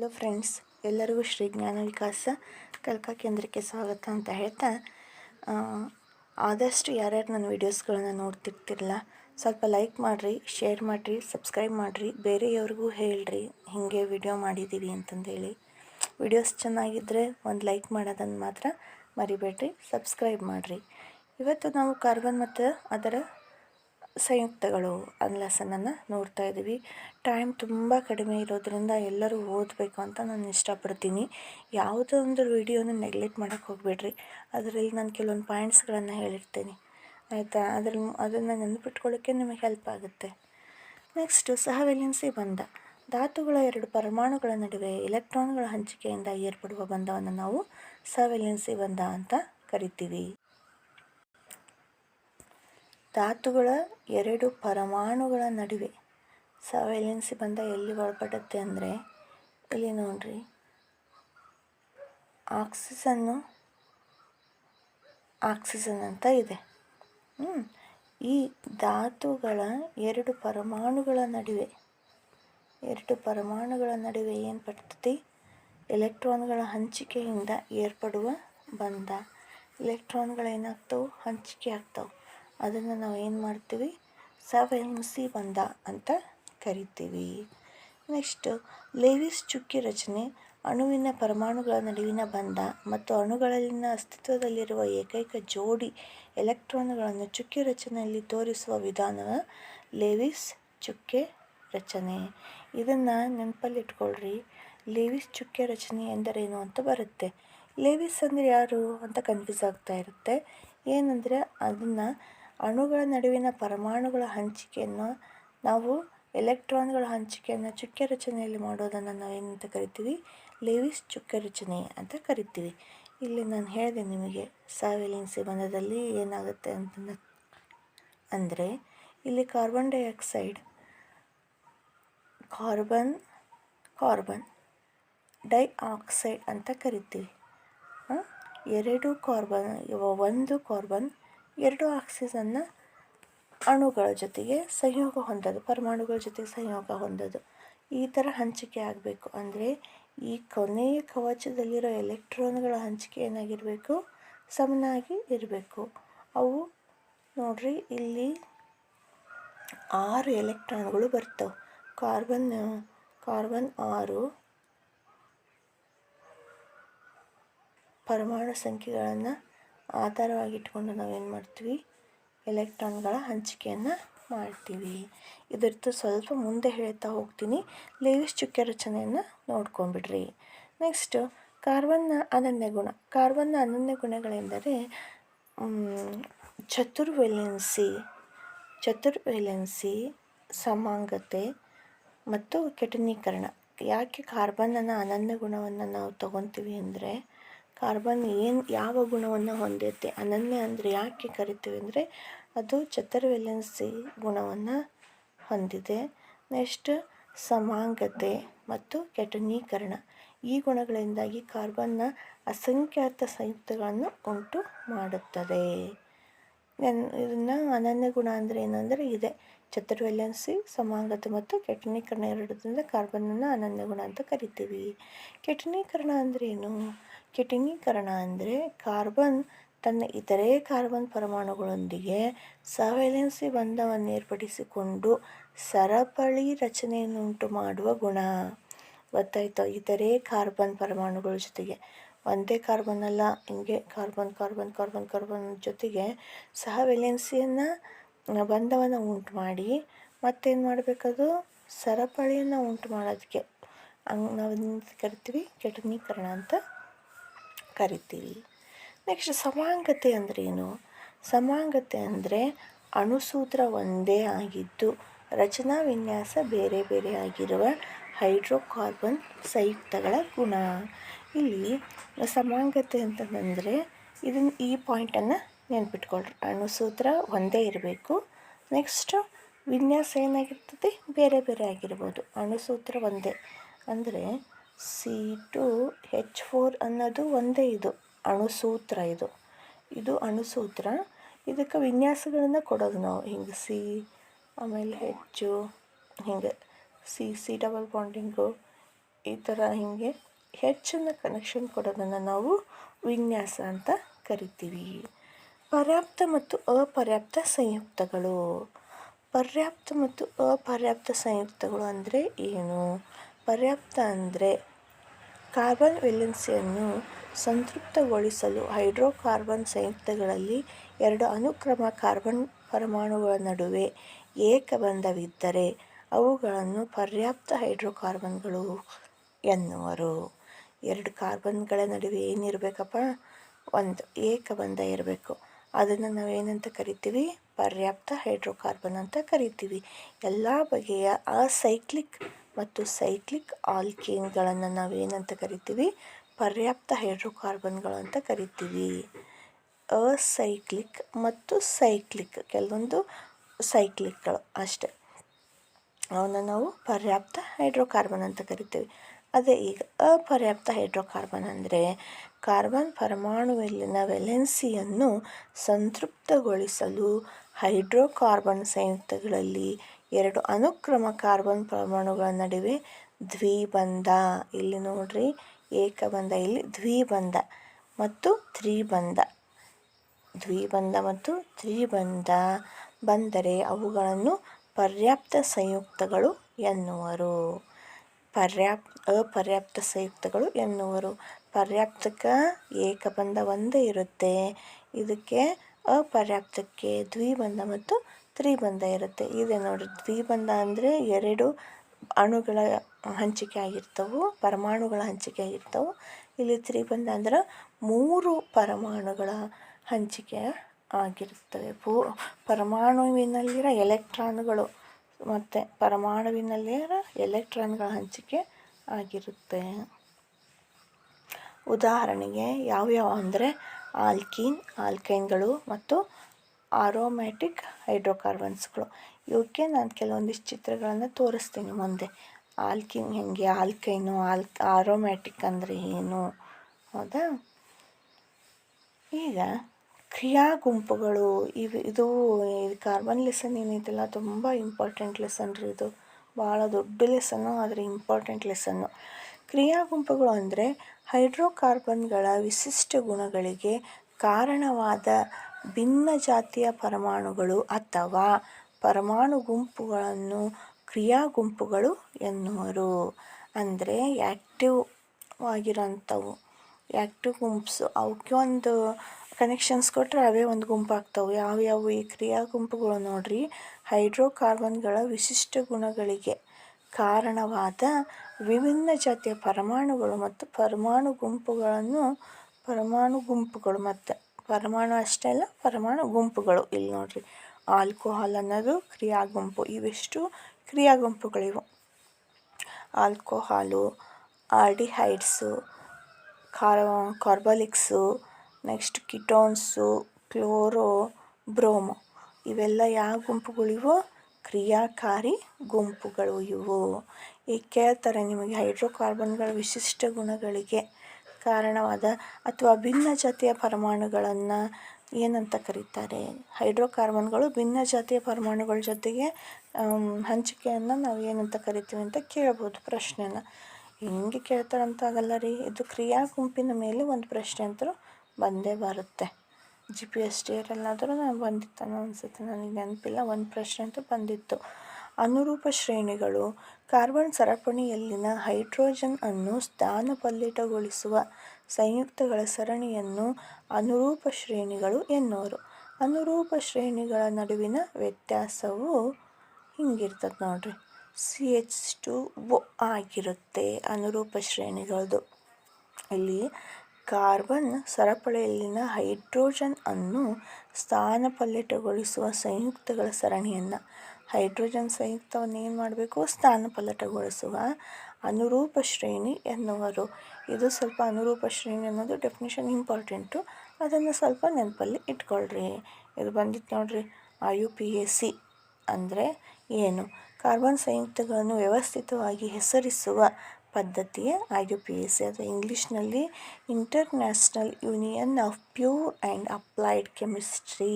Hello friends, ಎಲ್ಲರಿಗೂ ಶ್ರೀ ಜ್ಞಾನ ವಿಕಾಸ ಕಲ್ಕಾ ಕೇಂದ್ರಕ್ಕೆ ಸ್ವಾಗತ ಅಂತ ಹೇಳ್ತಾ ಆದಷ್ಟು ಯಾರ್ಯಾರು ನನ್ನ ವೀಡಿಯೋಸ್ಗಳನ್ನ ನೋಡ್ತಿರ್ತಿರಲ್ಲ, ಸ್ವಲ್ಪ ಲೈಕ್ ಮಾಡಿರಿ, ಶೇರ್ ಮಾಡಿರಿ, ಸಬ್ಸ್ಕ್ರೈಬ್ ಮಾಡಿರಿ, ಬೇರೆಯವ್ರಿಗೂ ಹೇಳ್ರಿ, ಹೀಗೆ ವಿಡಿಯೋ ಮಾಡಿದ್ದೀವಿ ಅಂತಂದೇಳಿ. ವಿಡಿಯೋಸ್ ಚೆನ್ನಾಗಿದ್ದರೆ ಒಂದು ಲೈಕ್ ಮಾಡೋದನ್ನು ಮಾತ್ರ ಮರಿಬೇಡ್ರಿ, ಸಬ್ಸ್ಕ್ರೈಬ್ ಮಾಡಿರಿ. ಇವತ್ತು ನಾವು ಕಾರ್ಬನ್ ಮತ್ತು ಅದರ ಸಂಯುಕ್ತಗಳು ಲೆಸನನ್ನು ನೋಡ್ತಾ ಇದ್ದೀವಿ. ಟೈಮ್ ತುಂಬ ಕಡಿಮೆ ಇರೋದ್ರಿಂದ ಎಲ್ಲರೂ ಓದಬೇಕು ಅಂತ ನಾನು ಇಷ್ಟಪಡ್ತೀನಿ. ಯಾವುದೋ ಒಂದು ವಿಡಿಯೋನ ನೆಗ್ಲೆಕ್ಟ್ ಮಾಡೋಕ್ಕೆ ಹೋಗಬೇಡ್ರಿ. ಅದರಲ್ಲಿ ನಾನು ಕೆಲವೊಂದು ಪಾಯಿಂಟ್ಸ್ಗಳನ್ನು ಹೇಳಿರ್ತೀನಿ. ಆಯಿತಾ? ಅದ್ರಲ್ಲಿ ಅದನ್ನು ನೆನಪಿಟ್ಕೊಳ್ಳೋಕ್ಕೆ ನಿಮಗೆ ಹೆಲ್ಪ್ ಆಗುತ್ತೆ. ನೆಕ್ಸ್ಟು ಸಹವೆಲೆನ್ಸಿ ಬಂಧ. ಧಾತುಗಳ ಎರಡು ಪರಮಾಣುಗಳ ನಡುವೆ ಎಲೆಕ್ಟ್ರಾನ್ಗಳ ಹಂಚಿಕೆಯಿಂದ ಏರ್ಪಡುವ ಬಂಧವನ್ನು ನಾವು ಸಹವೆಲೆನ್ಸಿ ಬಂಧ ಅಂತ ಕರಿತೀವಿ. ಧಾತುಗಳ ಎರಡು ಪರಮಾಣುಗಳ ನಡುವೆ. ಸವೆಲೆನ್ಸಿ ಬಂದ ಎಲ್ಲಿ ಒಳಪಡುತ್ತೆ ಅಂದರೆ, ಇಲ್ಲಿ ನೋಡ್ರಿ. ಆಕ್ಸಿಜನ್ನು ಆಕ್ಸಿಜನ್ ಅಂತ ಇದೆ. ಈ ಧಾತುಗಳ ಎರಡು ಪರಮಾಣುಗಳ ನಡುವೆ, ಎರಡು ಪರಮಾಣುಗಳ ನಡುವೆ ಏನು ಪಡ್ತತಿ ಎಲೆಕ್ಟ್ರಾನ್ಗಳ ಹಂಚಿಕೆಯಿಂದ ಏರ್ಪಡುವ ಬಂಧ. ಎಲೆಕ್ಟ್ರಾನ್ಗಳೇನಾಗ್ತವೆ ಹಂಚಿಕೆ ಆಗ್ತವೆ. ಅದನ್ನು ನಾವು ಏನು ಮಾಡ್ತೀವಿ? ಸವೆಂಸಿ ಬಂಧ ಅಂತ ಕರಿತೀವಿ. ನೆಕ್ಸ್ಟು, ಲೇವಿಸ್ ಚುಕ್ಕಿ ರಚನೆ ಅಣುವಿನ ಪರಮಾಣುಗಳ ನಡುವಿನ ಬಂಧ ಮತ್ತು ಅಣುಗಳಲ್ಲಿನ ಅಸ್ತಿತ್ವದಲ್ಲಿರುವ ಏಕೈಕ ಜೋಡಿ ಎಲೆಕ್ಟ್ರಾನ್ಗಳನ್ನು ಚುಕ್ಕೆ ರಚನೆಯಲ್ಲಿ ತೋರಿಸುವ ವಿಧಾನ ಲೇವಿಸ್ ಚುಕ್ಕೆ ರಚನೆ. ಇದನ್ನು ನೆನಪಲ್ಲಿಟ್ಕೊಳ್ರಿ. ಲೇವಿಸ್ ಚುಕ್ಕೆ ರಚನೆ ಎಂದರೇನು ಅಂತ ಬರುತ್ತೆ. ಲೇವಿಸ್ ಅಂದರೆ ಯಾರು ಅಂತ ಕನ್ಫ್ಯೂಸ್ ಆಗ್ತಾ ಇರುತ್ತೆ. ಏನಂದರೆ ಅದನ್ನು ಅಣುಗಳ ನಡುವಿನ ಪರಮಾಣುಗಳ ಹಂಚಿಕೆಯನ್ನು ನಾವು ಎಲೆಕ್ಟ್ರಾನ್ಗಳ ಹಂಚಿಕೆಯನ್ನು ಚುಕ್ಕೆ ರಚನೆಯಲ್ಲಿ ಮಾಡೋದನ್ನು ನಾವು ಏನಂತ ಕರಿತೀವಿ? ಲೇವಿಸ್ ಚುಕ್ಕೆ ರಚನೆ ಅಂತ ಕರಿತೀವಿ. ಇಲ್ಲಿ ನಾನು ಹೇಳಿದೆ ನಿಮಗೆ ಸಾವೆಲೆನ್ಸಿ ಬಂಧದಲ್ಲಿ ಏನಾಗುತ್ತೆ ಅಂತ ಅಂದರೆ ಇಲ್ಲಿ carbon dioxide carbon carbon dioxide ಅಂತ ಕರಿತೀವಿ. ಎರಡು ಕಾರ್ಬನ್ ಒಂದು ಕಾರ್ಬನ್ ಎರಡು ಆಕ್ಸಿಜನ್ನ ಅಣುಗಳ ಜೊತೆಗೆ ಸಂಯೋಗ ಹೊಂದೋದು, ಪರಮಾಣುಗಳ ಜೊತೆಗೆ ಸಂಯೋಗ ಹೊಂದೋದು. ಈ ಥರ ಹಂಚಿಕೆ ಆಗಬೇಕು ಅಂದರೆ ಈ ಕೊನೆಯ ಕವಚದಲ್ಲಿರೋ ಎಲೆಕ್ಟ್ರಾನ್ಗಳ ಹಂಚಿಕೆ ಏನಾಗಿರಬೇಕು? ಸಮನಾಗಿ ಇರಬೇಕು. ಅವು ನೋಡ್ರಿ, ಇಲ್ಲಿ ಆರು ಎಲೆಕ್ಟ್ರಾನ್ಗಳು ಬರ್ತವೆ. ಕಾರ್ಬನ್ ಕಾರ್ಬನ್ ಆರು ಪರಮಾಣು ಸಂಖ್ಯೆಗಳನ್ನು ಆಧಾರವಾಗಿಟ್ಕೊಂಡು ನಾವೇನು ಮಾಡ್ತೀವಿ? ಎಲೆಕ್ಟ್ರಾನ್ಗಳ ಹಂಚಿಕೆಯನ್ನು ಮಾಡ್ತೀವಿ. ಇದರದ್ದು ಸ್ವಲ್ಪ ಮುಂದೆ ಹೇಳ್ತಾ ಹೋಗ್ತೀನಿ. ಲೇವಿಸ್ ಚುಕ್ಕೆ ರಚನೆಯನ್ನು ನೋಡ್ಕೊಂಬಿಡ್ರಿ ನೆಕ್ಸ್ಟ್, ಕಾರ್ಬನ್ನ ಅನನ್ಯ ಗುಣ. ಕಾರ್ಬನ್ನ ಅನನ್ಯ ಗುಣಗಳೆಂದರೆ ಚತುರ್ವೆಲೆನ್ಸಿ ಚತುರ್ವೆಲೆನ್ಸಿ, ಸಮಾಂಗತೆ ಮತ್ತು ಕೆಟನೀಕರಣ. ಯಾಕೆ ಕಾರ್ಬನ್ನ ಅನನ್ಯ ಗುಣವನ್ನು ನಾವು ತಗೊತೀವಿ ಅಂದರೆ ಕಾರ್ಬನ್ ಏನು ಯಾವ ಗುಣವನ್ನು ಹೊಂದಿರುತ್ತೆ ಅನನ್ಯ ಅಂದರೆ ಯಾಕೆ ಕರಿತೀವಿ ಅಂದರೆ ಅದು ಚತುರ್ವೆಲೆನ್ಸಿ ಗುಣವನ್ನು ಹೊಂದಿದೆ. ನೆಕ್ಸ್ಟ್ ಸಮಾಂಗತೆ ಮತ್ತು ಕೆಟನೀಕರಣ. ಈ ಗುಣಗಳಿಂದಾಗಿ ಕಾರ್ಬನ್ನ ಅಸಂಖ್ಯಾತ ಸಂಯುಕ್ತಗಳನ್ನು ಉಂಟು ಮಾಡುತ್ತದೆ. ಇದನ್ನು ಅನನ್ಯ ಗುಣ ಅಂದರೆ ಏನಂದರೆ ಇದೆ. ಚತುರ್ವೆಲೆನ್ಸಿ ಸಮಾಂಗತೆ ಮತ್ತು ಕೆಟನೀಕರಣ ಎರಡರಿಂದ ಕಾರ್ಬನನ್ನು ಅನನ್ಯ ಗುಣ ಅಂತ ಕರಿತೀವಿ. ಕೆಟನೀಕರಣ ಅಂದರೆ ಏನು ಕೆಟನೀಕರಣ ಅಂದರೆ ಕಾರ್ಬನ್ ತನ್ನ ಇತರೆ ಕಾರ್ಬನ್ ಪರಮಾಣುಗಳೊಂದಿಗೆ ಸವೆಲೆನ್ಸಿ ಬಂಧವನ್ನು ಏರ್ಪಡಿಸಿಕೊಂಡು ಸರಪಳಿ ರಚನೆಯನ್ನುಂಟು ಮಾಡುವ ಗುಣ. ಗೊತ್ತಾಯ್ತು? ಇತರೆ ಕಾರ್ಬನ್ ಪರಮಾಣುಗಳ ಜೊತೆಗೆ. ಒಂದೇ ಕಾರ್ಬನ್ ಅಲ್ಲ, ಹಿಂಗೆ ಕಾರ್ಬನ್ ಕಾರ್ಬನ್ ಕಾರ್ಬನ್ ಕಾರ್ಬನ್ ಜೊತೆಗೆ ಸಹವೆಲೆನ್ಸಿಯನ್ನು ಬಂಧವನ್ನು ಉಂಟು ಮಾಡಿ, ಮತ್ತೇನು ಮಾಡಬೇಕದು? ಸರಪಳಿಯನ್ನು ಉಂಟು ಮಾಡೋದಕ್ಕೆ ಹಂಗೆ ನಾವು ಕರಿತೀವಿ, ಕೆಟನೀಕರಣ ಅಂತ ಕರಿತೀವಿ. ನೆಕ್ಸ್ಟ್ ಸಮಾಂಗತೆ ಅಂದರೆ ಏನು? ಸಮಾಂಗತೆ ಅಂದರೆ ಅಣುಸೂತ್ರ ಒಂದೇ ಆಗಿದ್ದು, ರಚನಾ ವಿನ್ಯಾಸ ಬೇರೆ ಬೇರೆ ಆಗಿರುವ ಹೈಡ್ರೋಕಾರ್ಬನ್ ಸಂಯುಕ್ತಗಳ ಗುಣ. ಇಲ್ಲಿ ಸಮಾಂಗತೆ ಅಂತಂದರೆ ಇದನ್ನು ಈ ಪಾಯಿಂಟನ್ನು ನೆನ್ಪಿಟ್ಕೊಳ್ರಿ ಅಣುಸೂತ್ರ ಒಂದೇ ಇರಬೇಕು. ನೆಕ್ಸ್ಟ್ ವಿನ್ಯಾಸ ಏನಾಗಿರ್ತದೆ? ಬೇರೆ ಬೇರೆ ಆಗಿರ್ಬೋದು. ಅಣುಸೂತ್ರ ಒಂದೇ. ಅಂದರೆ ಸಿ ಟು ಹೆಚ್ ಫೋರ್ ಅನ್ನೋದು ಒಂದೇ ಇದು. ಅಣುಸೂತ್ರ ಇದು. ಇದು ಅಣುಸೂತ್ರ ಇದಕ್ಕೆ ವಿನ್ಯಾಸಗಳನ್ನು ಕೊಡೋದು ನಾವು. ಹಿಂಗೆ ಸಿ ಆಮೇಲೆ ಹೆಚ್ಚು ಹಿಂಗೆ ಸಿ ಸಿ ಡಬಲ್ ಬಾಂಡಿಂಗು ಈ ಥರ ಹಿಂಗೆ ಹೆಚ್ಚನ್ನು ಕನೆಕ್ಷನ್ ಕೊಡೋದನ್ನು ನಾವು ವಿನ್ಯಾಸ ಅಂತ ಕರಿತೀವಿ. ಪರ್ಯಾಪ್ತ ಮತ್ತು ಅಪರ್ಯಾಪ್ತ ಸಂಯುಕ್ತಗಳು. ಪರ್ಯಾಪ್ತ ಮತ್ತು ಅಪರ್ಯಾಪ್ತ ಸಂಯುಕ್ತಗಳು ಅಂದರೆ ಏನು? ಪರ್ಯಾಪ್ತ ಅಂದರೆ ಕಾರ್ಬನ್ ವೆಲೆನ್ಸಿಯನ್ನು ಸಂತೃಪ್ತಗೊಳಿಸಲು ಹೈಡ್ರೋಕಾರ್ಬನ್ ಸಂಯುಕ್ತಗಳಲ್ಲಿ ಎರಡು ಅನುಕ್ರಮ ಕಾರ್ಬನ್ ಪರಮಾಣುಗಳ ನಡುವೆ ಏಕಬಂಧವಿದ್ದರೆ ಅವುಗಳನ್ನು ಪರ್ಯಾಪ್ತ ಹೈಡ್ರೋಕಾರ್ಬನ್ಗಳು ಎನ್ನುವರು. ಎರಡು ಕಾರ್ಬನ್ಗಳ ನಡುವೆ ಏನಿರಬೇಕಪ್ಪ? ಒಂದು ಏಕಬಂಧ ಇರಬೇಕು. ಅದನ್ನು ನಾವೇನಂತ ಕರಿತೀವಿ? ಪರ್ಯಾಪ್ತ ಹೈಡ್ರೋಕಾರ್ಬನ್ ಅಂತ ಕರಿತೀವಿ. ಎಲ್ಲ ಬಗೆಯ ಅಸೈಕ್ಲಿಕ್ ಮತ್ತು ಸೈಕ್ಲಿಕ್ ಆಲ್ಕೇನ್ಗಳನ್ನು ನಾವೇನಂತ ಕರಿತೀವಿ? ಪರ್ಯಾಪ್ತ ಹೈಡ್ರೋಕಾರ್ಬನ್ಗಳು ಅಂತ ಕರಿತೀವಿ. ಅಸೈಕ್ಲಿಕ್ ಮತ್ತು ಸೈಕ್ಲಿಕ್, ಕೆಲವೊಂದು ಸೈಕ್ಲಿಕ್ಗಳು ಅಷ್ಟೆ. ಅವನ್ನ ನಾವು ಪರ್ಯಾಪ್ತ ಹೈಡ್ರೋಕಾರ್ಬನ್ ಅಂತ ಕರಿತೀವಿ. ಅದೇ ಈಗ ಅಪರ್ಯಾಪ್ತ ಹೈಡ್ರೋಕಾರ್ಬನ್ ಅಂದರೆ ಕಾರ್ಬನ್ ಪರಮಾಣುವಲ್ಲಿನ ವೆಲೆನ್ಸಿಯನ್ನು ಸಂತೃಪ್ತಗೊಳಿಸಲು ಹೈಡ್ರೋಕಾರ್ಬನ್ ಸಂಯುಕ್ತಗಳಲ್ಲಿ ಎರಡು ಅನುಕ್ರಮ ಕಾರ್ಬನ್ ಪರಮಾಣುಗಳ ನಡುವೆ ದ್ವಿಬಂಧ. ಇಲ್ಲಿ ನೋಡ್ರಿ, ಏಕಬಂಧ, ಇಲ್ಲಿ ದ್ವಿಬಂಧ ಮತ್ತು ತ್ರಿಬಂಧ. ದ್ವಿಬಂಧ ಮತ್ತು ತ್ರಿಬಂಧ ಬಂದರೆ ಅವುಗಳನ್ನು ಪರ್ಯಾಪ್ತ ಸಂಯುಕ್ತಗಳು ಎನ್ನುವರು. ಪರ್ಯಾಪ್, ಅಪರ್ಯಾಪ್ತ ಸಂಯುಕ್ತಗಳು ಎನ್ನುವರು. ಪರ್ಯಾಪ್ತಕ್ಕೆ ಏಕಬಂಧ ಒಂದೇ ಇರುತ್ತೆ. ಇದಕ್ಕೆ ಅಪರ್ಯಾಪ್ತಕ್ಕೆ ದ್ವಿಬಂಧ ಮತ್ತು ತ್ರಿಬಂಧ ಇರುತ್ತೆ. ಇದೆ ನೋಡಿ, ದ್ವಿಬಂಧ ಅಂದರೆ ಎರಡು ಅಣುಗಳ ಹಂಚಿಕೆ ಆಗಿರ್ತವು, ಪರಮಾಣುಗಳ ಹಂಚಿಕೆ ಆಗಿರ್ತವೆ. ಇಲ್ಲಿ ತ್ರಿಬಂಧ ಅಂದ್ರೆ ಮೂರು ಪರಮಾಣುಗಳ ಹಂಚಿಕೆ ಆಗಿರುತ್ತವೆ ಪೂ, ಪರಮಾಣುವಿನಲ್ಲಿರೋ ಎಲೆಕ್ಟ್ರಾನ್ಗಳು ಮತ್ತು ಪರಮಾಣುವಿನಲ್ಲಿರೋ ಎಲೆಕ್ಟ್ರಾನ್ಗಳ ಹಂಚಿಕೆ ಆಗಿರುತ್ತೆ. ಉದಾಹರಣೆಗೆ ಯಾವ್ಯಾವು ಅಂದರೆ ಆಲ್ಕೀನ್, ಆಲ್ಕೈನ್ಗಳು ಮತ್ತು ಆರೋಮ್ಯಾಟಿಕ್ ಹೈಡ್ರೋಕಾರ್ಬನ್ಸ್ಗಳು. ಇವಕ್ಕೆ ನಾನು ಕೆಲವೊಂದಿಷ್ಟು ಚಿತ್ರಗಳನ್ನು ತೋರಿಸ್ತೀನಿ ಮುಂದೆ. ಆಲ್ಕಿನ್ ಹೆಂಗೆ, ಆಲ್ಕೈನು, ಆಲ್, ಆರೋಮ್ಯಾಟಿಕ್ ಅಂದರೆ ಏನು? ಹೌದಾ? ಈಗ ಕ್ರಿಯಾ ಗುಂಪುಗಳು, ಇವು, ಇದು ಕಾರ್ಬನ್ ಲೆಸನ್ ಏನಿದೆಲ್ಲ ತುಂಬ ಇಂಪಾರ್ಟೆಂಟ್ ಲೆಸನ್ ರೀ ಇದು. ಭಾಳ ದೊಡ್ಡ ಲೆಸನ್ನು ಆದರೆ ಇಂಪಾರ್ಟೆಂಟ್ ಲೆಸನ್ನು ಕ್ರಿಯಾ ಗುಂಪುಗಳು ಅಂದರೆ ಹೈಡ್ರೋಕಾರ್ಬನ್ಗಳ ವಿಶಿಷ್ಟ ಗುಣಗಳಿಗೆ ಕಾರಣವಾದ ಭಿನ್ನ ಜಾತಿಯ ಪರಮಾಣುಗಳು ಅಥವಾ ಪರಮಾಣು ಗುಂಪುಗಳನ್ನು ಕ್ರಿಯಾ ಗುಂಪುಗಳು ಎನ್ನುವರು. ಅಂದರೆ ಆ್ಯಕ್ಟಿವ್ ಆಗಿರೋಂಥವು. ಆ್ಯಕ್ಟಿವ್ ಗುಂಪ್ಸು ಅವಕ್ಕೆ ಒಂದು ಕನೆಕ್ಷನ್ಸ್ ಕೊಟ್ಟರೆ ಅವೇ ಒಂದು ಗುಂಪು ಆಗ್ತವೆ ಯಾವ್ಯಾವು ಈ ಕ್ರಿಯಾ ಗುಂಪುಗಳು ನೋಡ್ರಿ? ಹೈಡ್ರೋಕಾರ್ಬನ್ಗಳ ವಿಶಿಷ್ಟ ಗುಣಗಳಿಗೆ ಕಾರಣವಾದ ವಿಭಿನ್ನ ಜಾತಿಯ ಪರಮಾಣುಗಳು ಮತ್ತು ಪರಮಾಣು ಗುಂಪುಗಳನ್ನು ಪರಮಾಣು ಗುಂಪುಗಳು ಮತ್ತು ಪರಮಾಣು ಅಷ್ಟೇ ಅಲ್ಲ, ಪರಮಾಣು ಗುಂಪುಗಳು. ಇಲ್ಲಿ ನೋಡಿರಿ, ಆಲ್ಕೋಹಾಲ್ ಅನ್ನೋದು ಕ್ರಿಯಾ ಗುಂಪು ಇವೆಷ್ಟು ಕ್ರಿಯಾ ಗುಂಪುಗಳಿವು alcohol, aldehydes car carbolics, next ketones, chloro, bromo. ಇವೆಲ್ಲ ಯಾವ ಗುಂಪುಗಳಿವು? ಕ್ರಿಯಾಕಾರಿ ಗುಂಪುಗಳು ಇವು. ಈ ಕೇಳ್ತಾರೆ ನಿಮಗೆ ಹೈಡ್ರೋಕಾರ್ಬನ್ಗಳ ವಿಶಿಷ್ಟ ಗುಣಗಳಿಗೆ ಕಾರಣವಾದ ಅಥವಾ ಭಿನ್ನ ಜಾತಿಯ ಪರಮಾಣುಗಳನ್ನು ಏನಂತ ಕರೀತಾರೆ? ಹೈಡ್ರೋಕಾರ್ಬನ್ಗಳು ಭಿನ್ನ ಜಾತಿಯ ಪರಮಾಣುಗಳ ಜೊತೆಗೆ ಹಂಚಿಕೆಯನ್ನು ನಾವು ಏನಂತ ಕರಿತೀವಿ ಅಂತ ಕೇಳ್ಬೋದು ಪ್ರಶ್ನೆನ. ಹೆಂಗೆ ಕೇಳ್ತಾರಂತ ಆಗಲ್ಲ ರೀ? ಇದು ಕ್ರಿಯಾ ಗುಂಪಿನ ಮೇಲೆ ಒಂದು ಪ್ರಶ್ನೆ ಅಂತೂ ಬಂದೇ ಬರುತ್ತೆ. ಜಿ ಪಿ ಎಸ್ ಟಿ ಅಲ್ಲಾದರೂ ನಾನು ಬಂದಿತ್ತು ಅನಿಸುತ್ತೆ. ನನಗೆ ನೆನಪಿಲ್ಲ. ಒಂದು ಪ್ರಶ್ನೆ ಅಂತೂ ಬಂದಿತ್ತು. ಅನುರೂಪ ಶ್ರೇಣಿಗಳು ಕಾರ್ಬನ್ ಸರಪಣಿಯಲ್ಲಿನ ಹೈಡ್ರೋಜನ್ ಅನ್ನು ಸ್ಥಾನಪಲ್ಲಿಟಗೊಳಿಸುವ ಸಂಯುಕ್ತಗಳ ಸರಣಿಯನ್ನು ಅನುರೂಪ ಶ್ರೇಣಿಗಳು ಎನ್ನುವರು ಅನುರೂಪ ಶ್ರೇಣಿಗಳ ನಡುವಿನ ವ್ಯತ್ಯಾಸವು ಹಿಂಗಿರ್ತದೆ ನೋಡ್ರಿ. ಸಿ ಎಚ್ ಟು ಒ ಆಗಿರುತ್ತೆ ಅನುರೂಪ ಶ್ರೇಣಿಗಳದು. ಇಲ್ಲಿ ಕಾರ್ಬನ್ ಸರಪಳಿಯಲ್ಲಿನ ಹೈಡ್ರೋಜನ್ ಅನ್ನು ಸ್ಥಾನಪಲ್ಲಟಗೊಳಿಸುವ ಸಂಯುಕ್ತಗಳ ಸರಣಿಯನ್ನು. ಹೈಡ್ರೋಜನ್ ಸಂಯುಕ್ತವನ್ನು ಏನು ಮಾಡಬೇಕು? ಸ್ಥಾನಪಲ್ಲಟಗೊಳಿಸುವ ಅನುರೂಪ ಶ್ರೇಣಿ ಎನ್ನುವರು. ಇದು ಸ್ವಲ್ಪ ಅನುರೂಪ ಶ್ರೇಣಿ ಅನ್ನೋದು ಡೆಫಿನೇಷನ್ ಇಂಪಾರ್ಟೆಂಟು ಅದನ್ನು ಸ್ವಲ್ಪ ನೆನಪಲ್ಲಿ ಇಟ್ಕೊಳ್ರಿ. ಇದು ಬಂದಿತ್ತು ನೋಡ್ರಿ ಯು ಪಿ ಎ ಸಿ ಅಂದರೆ ಏನು? ಕಾರ್ಬನ್ ಸಂಯುಕ್ತಗಳನ್ನು ವ್ಯವಸ್ಥಿತವಾಗಿ ಹೆಸರಿಸುವ ಪದ್ಧತಿಯೇ I U P S C ಅಥವಾ ಇಂಗ್ಲೀಷ್ನಲ್ಲಿ international union of pure and applied chemistry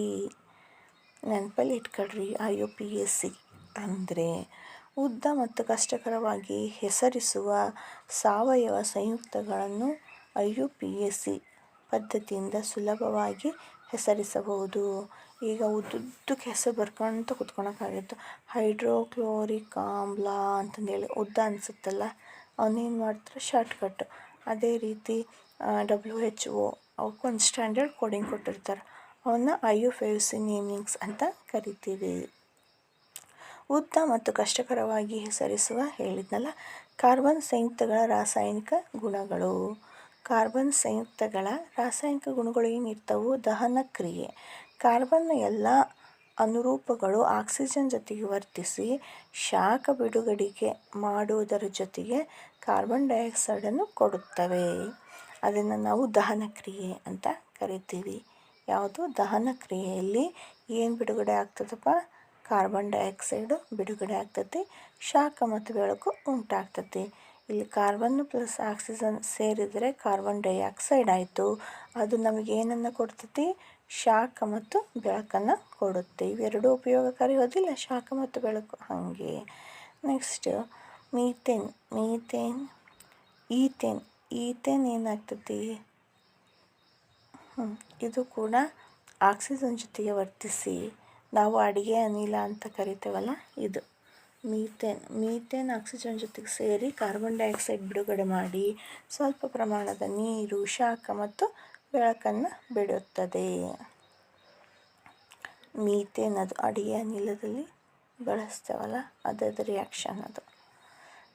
ನೆನಪಲ್ಲಿ ಇಟ್ಕೊಳ್ರಿ I U P S C ಅಂದರೆ. ಉದ್ದ ಮತ್ತು ಕಷ್ಟಕರವಾಗಿ ಹೆಸರಿಸುವ ಸಾವಯವ ಸಂಯುಕ್ತಗಳನ್ನು I U P S C ಪದ್ಧತಿಯಿಂದ ಸುಲಭವಾಗಿ ಹೆಸರಿಸಬಹುದು. ಈಗ ಉದ್ದುದ್ದಕ್ಕೆ ಹೆಸರು ಬರ್ಕೊಂತ ಕುತ್ಕೊಳಕ್ಕಾಗಿತ್ತು. ಹೈಡ್ರೋಕ್ಲೋರಿಕ್ ಆಮ್ಲ ಅಂತಂದೇಳಿ ಉದ್ದ ಅನಿಸುತ್ತಲ್ಲ. ಅವನ್ನೇನು ಮಾಡ್ತಾರೆ ಶಾರ್ಟ್ಕಟ್ ಅದೇ ರೀತಿ ಡಬ್ಲ್ಯೂ ಹೆಚ್ ಒ ಅವಕ್ಕೊಂದು ಸ್ಟ್ಯಾಂಡರ್ಡ್ ಕೋಡಿಂಗ್ ಕೊಟ್ಟಿರ್ತಾರೆ. ಅವನ್ನ I U five C namings ಅಂತ ಕರಿತೀವಿ. ಉದ್ದ ಮತ್ತು ಕಷ್ಟಕರವಾಗಿ ಹೆಸರಿಸುವ ಹೇಳಿದ್ನಲ್ಲ, ಕಾರ್ಬನ್ ಸಂಯುಕ್ತಗಳ ರಾಸಾಯನಿಕ ಗುಣಗಳು. ಕಾರ್ಬನ್ ಸಂಯುಕ್ತಗಳ ರಾಸಾಯನಿಕ ಗುಣಗಳು ಏನಿರ್ತವು? ದಹನ ಕ್ರಿಯೆ. ಕಾರ್ಬನ್ನ ಎಲ್ಲ ಅನುರೂಪಗಳು ಆಕ್ಸಿಜನ್ ಜೊತೆಗೆ ವರ್ತಿಸಿ ಶಾಖ ಬಿಡುಗಡೆಗೆ ಮಾಡುವುದರ ಜೊತೆಗೆ ಕಾರ್ಬನ್ ಡೈಆಕ್ಸೈಡನ್ನು ಕೊಡುತ್ತವೆ. ಅದನ್ನು ನಾವು ದಹನ ಕ್ರಿಯೆ ಅಂತ ಕರಿತೀವಿ. ಯಾವುದು? ದಹನ ಕ್ರಿಯೆಯಲ್ಲಿ ಏನು ಬಿಡುಗಡೆ ಆಗ್ತದಪ್ಪ? ಕಾರ್ಬನ್ ಡೈಆಕ್ಸೈಡು ಬಿಡುಗಡೆ ಆಗ್ತೈತಿ ಶಾಖ ಮತ್ತು ಬೆಳಕು ಉಂಟಾಗ್ತತಿ ಇಲ್ಲಿ ಕಾರ್ಬನ್ ಪ್ಲಸ್ ಆಕ್ಸಿಜನ್ ಸೇರಿದರೆ ಕಾರ್ಬನ್ ಡೈಆಕ್ಸೈಡ್ ಆಯಿತು. ಅದು ನಮಗೆ ಏನನ್ನು ಕೊಡ್ತೈತಿ ಶಾಖ ಮತ್ತು ಬೆಳಕನ್ನು ಕೊಡುತ್ತೆ. ಇವೆರಡೂ ಉಪಯೋಗಕಾರಿ ಹೋದಿಲ್ಲ? ಶಾಖ ಮತ್ತು ಬೆಳಕು. ಹಾಗೆ. Next methane methane ethane ethane ಏನಾಗ್ತದೆ? ಇದು ಕೂಡ ಆಕ್ಸಿಜನ್ ಜೊತೆಗೆ ವರ್ತಿಸಿ. ನಾವು ಅಡುಗೆ, ಅನಿಲ ಅಂತ ಕರಿತೇವಲ್ಲ, ಇದು. ಮೀಥೇನ್ ಮೀಥೇನ್ ಆಕ್ಸಿಜನ್ ಜೊತೆಗೆ ಸೇರಿ ಕಾರ್ಬನ್ ಡೈಆಕ್ಸೈಡ್ ಬಿಡುಗಡೆ ಮಾಡಿ, ಸ್ವಲ್ಪ ಪ್ರಮಾಣದ ನೀರು, ಶಾಖ ಮತ್ತು ಬೆಳಕನ್ನು ಬಿಡುತ್ತದೆ. ಮೀಥೇನ್ ಅದು ಅಡಿಗೆ ಅನಿಲದಲ್ಲಿ ಬಳಸ್ತೇವಲ್ಲ, ಅದರ ರಿಯಾಕ್ಷನ್ ಅದು.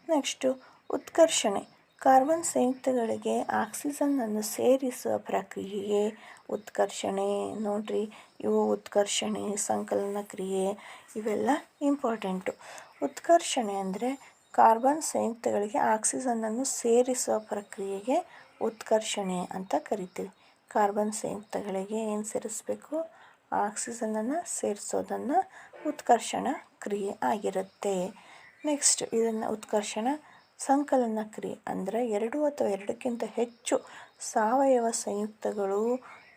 ನೆಕ್ಸ್ಟು ಉತ್ಕರ್ಷಣೆ. ಕಾರ್ಬನ್ ಸಂಯುಕ್ತಗಳಿಗೆ ಆಕ್ಸಿಜನನ್ನು ಸೇರಿಸುವ ಪ್ರಕ್ರಿಯೆಗೆ ಉತ್ಕರ್ಷಣೆ. ನೋಡ್ರಿ, ಇವು ಉತ್ಕರ್ಷಣೆ, ಸಂಕಲನ ಕ್ರಿಯೆ, ಇವೆಲ್ಲ ಇಂಪಾರ್ಟೆಂಟು ಉತ್ಕರ್ಷಣೆ ಅಂದರೆ ಕಾರ್ಬನ್ ಸಂಯುಕ್ತಗಳಿಗೆ ಆಕ್ಸಿಜನನ್ನು ಸೇರಿಸುವ ಪ್ರಕ್ರಿಯೆಗೆ ಉತ್ಕರ್ಷಣೆ ಅಂತ ಕರಿತೀವಿ. ಕಾರ್ಬನ್ ಸಂಯುಕ್ತಗಳಿಗೆ ಏನು ಸೇರಿಸಬೇಕು? ಆಕ್ಸಿಜನನ್ನು ಸೇರಿಸೋದನ್ನು ಉತ್ಕರ್ಷಣ ಕ್ರಿಯೆ ಆಗಿರುತ್ತೆ. ನೆಕ್ಸ್ಟ್ ಇದನ್ನು ಉತ್ಕರ್ಷಣ ಸಂಕಲನ ಕ್ರಿಯೆ ಅಂದರೆ ಎರಡು ಅಥವಾ ಎರಡಕ್ಕಿಂತ ಹೆಚ್ಚು ಸಾವಯವ ಸಂಯುಕ್ತಗಳು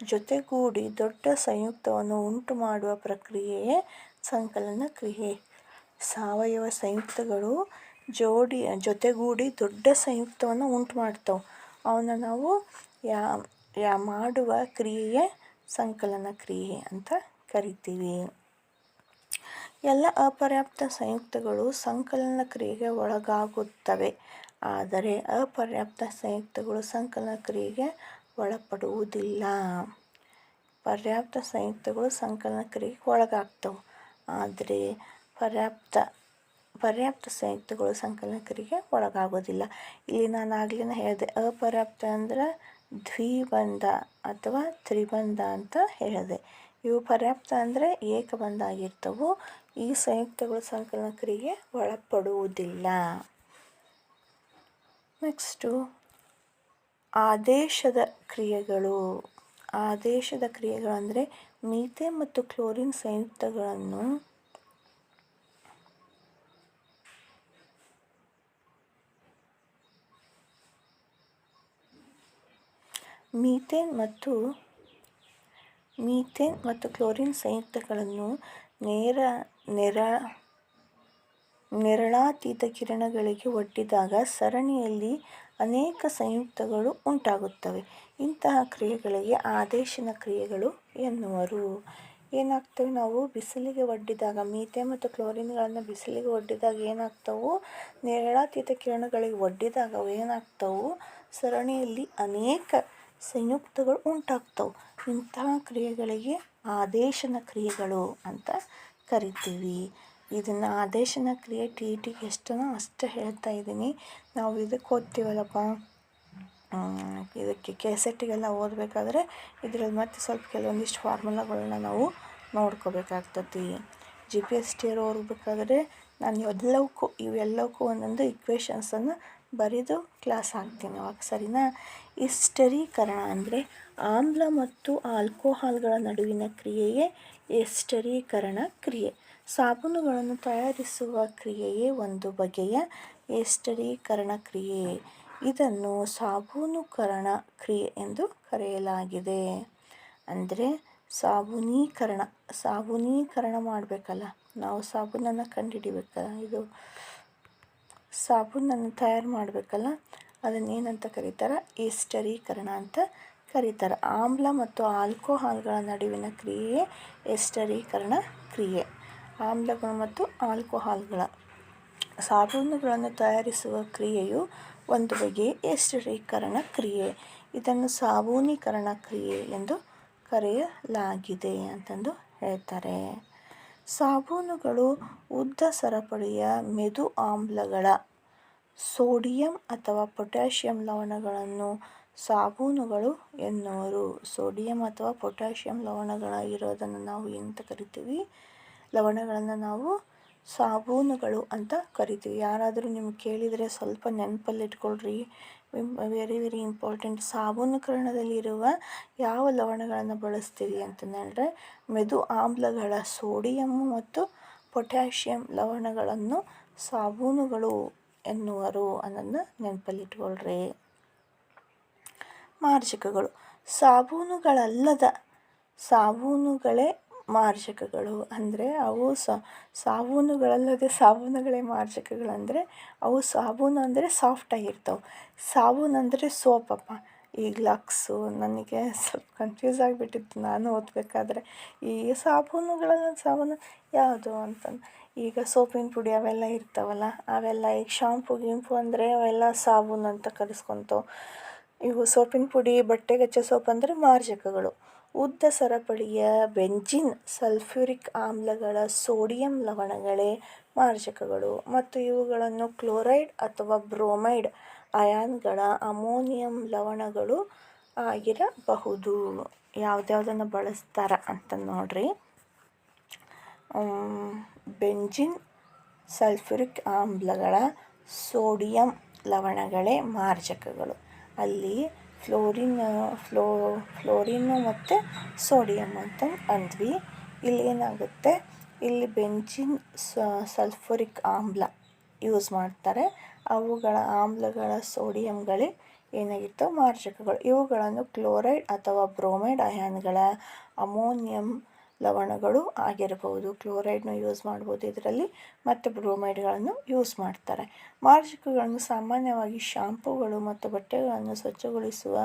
ಜೊತೆಗೂಡಿ ದೊಡ್ಡ ಸಂಯುಕ್ತವನ್ನು ಉಂಟು ಮಾಡುವ ಪ್ರಕ್ರಿಯೆಯೇ ಸಂಕಲನ ಕ್ರಿಯೆ. ಸಾವಯವ ಸಂಯುಕ್ತಗಳು ಜೋಡಿ, ಜೊತೆಗೂಡಿ ದೊಡ್ಡ ಸಂಯುಕ್ತವನ್ನು ಉಂಟು ಮಾಡ್ತವೆ. ಅವನ್ನ ನಾವು ಯಾ ಮಾಡುವ ಕ್ರಿಯೆಯೇ ಸಂಕಲನ ಕ್ರಿಯೆ ಅಂತ ಕರಿತೀವಿ. ಎಲ್ಲ ಅಪರ್ಯಾಪ್ತ ಸಂಯುಕ್ತಗಳು ಸಂಕಲನ ಕ್ರಿಯೆಗೆ ಒಳಗಾಗುತ್ತವೆ. ಆದರೆ ಅಪರ್ಯಾಪ್ತ ಸಂಯುಕ್ತಗಳು ಸಂಕಲನ ಕ್ರಿಯೆಗೆ ಒಳಪಡುವುದಿಲ್ಲ. ಪರ್ಯಾಪ್ತ ಸಂಯುಕ್ತಗಳು ಸಂಕಲನ ಕ್ರಿಯೆಗೆ ಒಳಗಾಗ್ತವೆ. ಆದರೆ ಪರ್ಯಾಪ್ತ ಪರ್ಯಾಪ್ತ ಸಂಯುಕ್ತಗಳು ಸಂಕಲನ ಕ್ರಿಯೆಗೆ ಒಳಗಾಗೋದಿಲ್ಲ ಇಲ್ಲಿ ನಾನು ಆಗ್ಲೇ ಹೇಳಿದೆ, ಅಪರ್ಯಾಪ್ತ ಅಂದ್ರೆ ದ್ವಿಬಂಧ ಅಥವಾ ತ್ರಿಬಂಧ ಅಂತ ಹೇಳಿದೆ. ಇವು ಪರ್ಯಾಪ್ತ ಅಂದರೆ ಏಕಬಂಧ ಆಗಿರ್ತವು ಈ ಸಂಯುಕ್ತಗಳು ಸಂಕಲನ ಕ್ರಿಯೆಗೆ ಒಳಪಡುವುದಿಲ್ಲ. ನೆಕ್ಸ್ಟು ಆದೇಶದ ಕ್ರಿಯೆಗಳು. ಆದೇಶದ ಕ್ರಿಯೆಗಳು ಅಂದರೆ ಮೀಥೆ ಮತ್ತು ಕ್ಲೋರಿನ್ ಸಂಯುಕ್ತಗಳನ್ನು ಮೀಥೇನ್ ಮತ್ತು ಮೀಥೇನ್ ಮತ್ತು ಕ್ಲೋರಿನ್ ಸಂಯುಕ್ತಗಳನ್ನು ನೇರ ನೆರ, ನೇರಳಾತೀತ ಕಿರಣಗಳಿಗೆ ಒಡ್ಡಿದಾಗ ಸರಣಿಯಲ್ಲಿ ಅನೇಕ ಸಂಯುಕ್ತಗಳು ಉಂಟಾಗುತ್ತವೆ. ಇಂತಹ ಕ್ರಿಯೆಗಳಿಗೆ ಆದೇಶನ ಕ್ರಿಯೆಗಳು ಎನ್ನುವರು. ಏನಾಗ್ತವೆ? ನಾವು ಬಿಸಿಲಿಗೆ ಒಡ್ಡಿದಾಗ, ಮೀಥೇನ್ ಮತ್ತು ಕ್ಲೋರಿನ್ಗಳನ್ನು ಬಿಸಿಲಿಗೆ ಒಡ್ಡಿದಾಗ ಏನಾಗ್ತವು? ನೇರಳಾತೀತ ಕಿರಣಗಳಿಗೆ ಒಡ್ಡಿದಾಗ ಏನಾಗ್ತವು? ಸರಣಿಯಲ್ಲಿ ಅನೇಕ ಸಂಯುಕ್ತಗಳು ಉಂಟಾಗ್ತವೆ. ಇಂತಹ ಕ್ರಿಯೆಗಳಿಗೆ ಆದೇಶನ ಕ್ರಿಯೆಗಳು ಅಂತ ಕರಿತೀವಿ. ಇದನ್ನು ಆದೇಶನ ಕ್ರಿಯೆ ಟಿ ಟಿಗೆ ಎಷ್ಟನೋ ಅಷ್ಟು ಹೇಳ್ತಾ ಇದ್ದೀನಿ. ನಾವು ಇದಕ್ಕೆ ಓದ್ತೀವಲ್ಲಪ್ಪ? ಇದಕ್ಕೆ ಕೆ ಸೆಟ್ಟಿಗೆಲ್ಲ ಓದಬೇಕಾದ್ರೆ ಇದರಲ್ಲಿ ಮತ್ತೆ ಸ್ವಲ್ಪ ಕೆಲವೊಂದಿಷ್ಟು ಫಾರ್ಮುಲಾಗಳನ್ನ ನಾವು ನೋಡ್ಕೋಬೇಕಾಗ್ತತಿ. ಜಿ ಪಿ ಎಸ್ ಟಿ ಅವರು ಓದಬೇಕಾದ್ರೆ ನಾನು ಎಲ್ಲವಕ್ಕೂ ಇವೆಲ್ಲವಕ್ಕೂ ಒಂದೊಂದು ಇಕ್ವೇಷನ್ಸನ್ನು ಬರೆದು ಕ್ಲಾಸ್ ಹಾಕ್ತೀನಿ. ಅವಾಗ ಸರಿನಾ? ಎಸ್ಟರೀಕರಣ ಅಂದರೆ ಆಮ್ಲ ಮತ್ತು ಆಲ್ಕೋಹಾಲ್ಗಳ ನಡುವಿನ ಕ್ರಿಯೆಯೇ ಎಸ್ಟರೀಕರಣ ಕ್ರಿಯೆ. ಸಾಬೂನುಗಳನ್ನು ತಯಾರಿಸುವ ಕ್ರಿಯೆಯೇ ಒಂದು ಬಗೆಯ ಎಸ್ಟರೀಕರಣ ಕ್ರಿಯೆ. ಇದನ್ನು ಸಾಬೂನುಕರಣ ಕ್ರಿಯೆ ಎಂದು ಕರೆಯಲಾಗಿದೆ. ಅಂದರೆ ಸಾಬೂನೀಕರಣ ಸಾಬೂನೀಕರಣ ಮಾಡಬೇಕಲ್ಲ, ನಾವು ಸಾಬೂನನ್ನು ಕಂಡುಹಿಡಿಬೇಕಲ್ಲ ಇದು ಸಾಬೂನನ್ನು ತಯಾರು ಮಾಡಬೇಕಲ್ಲ ಅದನ್ನೇನಂತ ಕರೀತಾರೆ? ಎಸ್ಟರೀಕರಣ ಅಂತ ಕರೀತಾರೆ. ಆಮ್ಲ ಮತ್ತು ಆಲ್ಕೋಹಾಲ್ಗಳ ನಡುವಿನ ಕ್ರಿಯೆ ಎಸ್ಟರೀಕರಣ ಕ್ರಿಯೆ. ಆಮ್ಲಗಳು ಮತ್ತು ಆಲ್ಕೋಹಾಲ್ಗಳ ಸಾಬೂನುಗಳನ್ನು ತಯಾರಿಸುವ ಕ್ರಿಯೆಯು ಒಂದು ಬಗೆಯ ಎಸ್ಟರೀಕರಣ ಕ್ರಿಯೆ. ಇದನ್ನು ಸಾಬೂನೀಕರಣ ಕ್ರಿಯೆ ಎಂದು ಕರೆಯಲಾಗಿದೆ ಅಂತಂದು ಹೇಳ್ತಾರೆ. ಸಾಬೂನುಗಳು ಉದ್ದ ಸರಪಳಿಯ ಮೆದು ಆಮ್ಲಗಳ ಸೋಡಿಯಂ ಅಥವಾ ಪೊಟ್ಯಾಸಿಯಮ್ ಲವಣಗಳನ್ನು ಸಾಬೂನುಗಳು ಎನ್ನುವರು. ಸೋಡಿಯಂ ಅಥವಾ ಪೊಟ್ಯಾಸಿಯಮ್ ಲವಣಗಳ ನಾವು ಎಂತ ಕರಿತೀವಿ? ಲವಣಗಳನ್ನು ನಾವು ಸಾಬೂನುಗಳು ಅಂತ ಕರಿತೀವಿ. ಯಾರಾದರೂ ನಿಮ್ಗೆ ಕೇಳಿದರೆ ಸ್ವಲ್ಪ ನೆನಪಲ್ಲಿ ಇಟ್ಕೊಳ್ರಿ. Very very important. ಸಾಬೂನುಕರಣದಲ್ಲಿರುವ ಯಾವ ಲವಣಗಳನ್ನು ಬಳಸ್ತೀವಿ ಅಂತಂದರೆ ಮೆದು ಆಮ್ಲಗಳ ಸೋಡಿಯಂ ಮತ್ತು ಪೊಟ್ಯಾಷಿಯಂ ಲವಣಗಳನ್ನು ಸಾಬೂನುಗಳು ಎನ್ನುವರು ಅನ್ನೋದನ್ನ ನೆನಪಲ್ಲಿಟ್ಕೊಳ್ರಿ. ಮಾರ್ಜಕಗಳು. ಸಾಬೂನುಗಳಲ್ಲದ ಸಾಬೂನುಗಳೇ ಮಾರ್ಜಕಗಳು ಅಂದರೆ ಅವು ಸಾಬೂನುಗಳಲ್ಲದೆ ಸಾಬೂನುಗಳೇ ಮಾರ್ಜಕಗಳಂದರೆ ಅವು ಸಾಬೂನು ಅಂದರೆ ಸಾಫ್ಟಾಗಿರ್ತವೆ ಸಾಬೂನು ಅಂದರೆ ಸೋಪಪ್ಪ. ಈಗ ಲಕ್ಸು ನನಗೆ ಸ್ವಲ್ಪ ಕನ್ಫ್ಯೂಸ್ ಆಗಿಬಿಟ್ಟಿತ್ತು. ನಾನು ಓದಬೇಕಾದ್ರೆ ಈ ಸಾಬೂನುಗಳನ್ನು ಸಾಬೂನು ಯಾವುದು ಅಂತಂದು. ಈಗ ಸೋಪಿನ ಪುಡಿ ಅವೆಲ್ಲ ಇರ್ತಾವಲ್ಲ, ಅವೆಲ್ಲ ಈಗ ಶಾಂಪು ಗಿಂಪು ಅಂದರೆ ಅವೆಲ್ಲ ಸಾಬೂನು ಅಂತ ಕರೆಸ್ಕೊಂತವೆ ಇವು ಸೋಪಿನ ಪುಡಿ, ಬಟ್ಟೆ ಹಚ್ಚೋ ಸೋಪ್ ಅಂದರೆ ಮಾರ್ಜಕಗಳು. ಉದ್ದ ಸರಪಳಿಯ ಬೆಂಜಿನ್, ಸಲ್ಫ್ಯೂರಿಕ್ ಆಮ್ಲಗಳ ಸೋಡಿಯಂ ಲವಣಗಳೇ ಮಾರ್ಜಕಗಳು. ಮತ್ತು ಇವುಗಳನ್ನು ಕ್ಲೋರೈಡ್ ಅಥವಾ ಬ್ರೋಮೈಡ್, ಅಯಾನ್ಗಳ ಅಮೋನಿಯಂ ಲವಣಗಳು ಆಗಿರಬಹುದು. ಯಾವ್ದ್ಯಾವ್ದನ್ನು ಬಳಸ್ತಾರ ಅಂತ ನೋಡ್ರಿ. ಬೆಂಜಿನ್, ಸಲ್ಫ್ಯೂರಿಕ್ ಆಮ್ಲಗಳ, ಸೋಡಿಯಂ ಲವಣಗಳೇ ಮಾರ್ಜಕಗಳು. ಅಲ್ಲಿ ಫ್ಲೋರಿನ್, ಫ್ಲೋ ಫ್ಲೋರಿನ್ನು ಮತ್ತು ಸೋಡಿಯಂ ಅಂತ ಅಂದ್ವಿ. ಇಲ್ಲಿ ಏನಾಗುತ್ತೆ? ಇಲ್ಲಿ ಬೆಂಜಿನ್ ಸಲ್ಫ್ಯೂರಿಕ್ ಆಮ್ಲ ಯೂಸ್ ಮಾಡ್ತಾರೆ. ಅವುಗಳ ಆಮ್ಲಗಳ ಸೋಡಿಯಂಗಳೇ ಏನಾಗಿತ್ತು ಮಾರ್ಜಕಗಳು. ಇವುಗಳನ್ನು ಕ್ಲೋರೈಡ್ ಅಥವಾ ಬ್ರೋಮೈಡ್ ಅಯಾನ್ಗಳ, ಅಮೋನಿಯಂ ಲವಣಗಳು ಆಗಿರಬಹುದು. ಕ್ಲೋರೈಡ್ನು ಯೂಸ್ ಮಾಡ್ಬೋದು ಇದರಲ್ಲಿ. ಮತ್ತು ಬ್ರೋಮೈಡ್ಗಳನ್ನು ಯೂಸ್ ಮಾಡ್ತಾರೆ. ಮಾರ್ಜಕಗಳನ್ನು ಸಾಮಾನ್ಯವಾಗಿ ಶಾಂಪೂಗಳು ಮತ್ತು ಬಟ್ಟೆಗಳನ್ನು ಸ್ವಚ್ಛಗೊಳಿಸುವ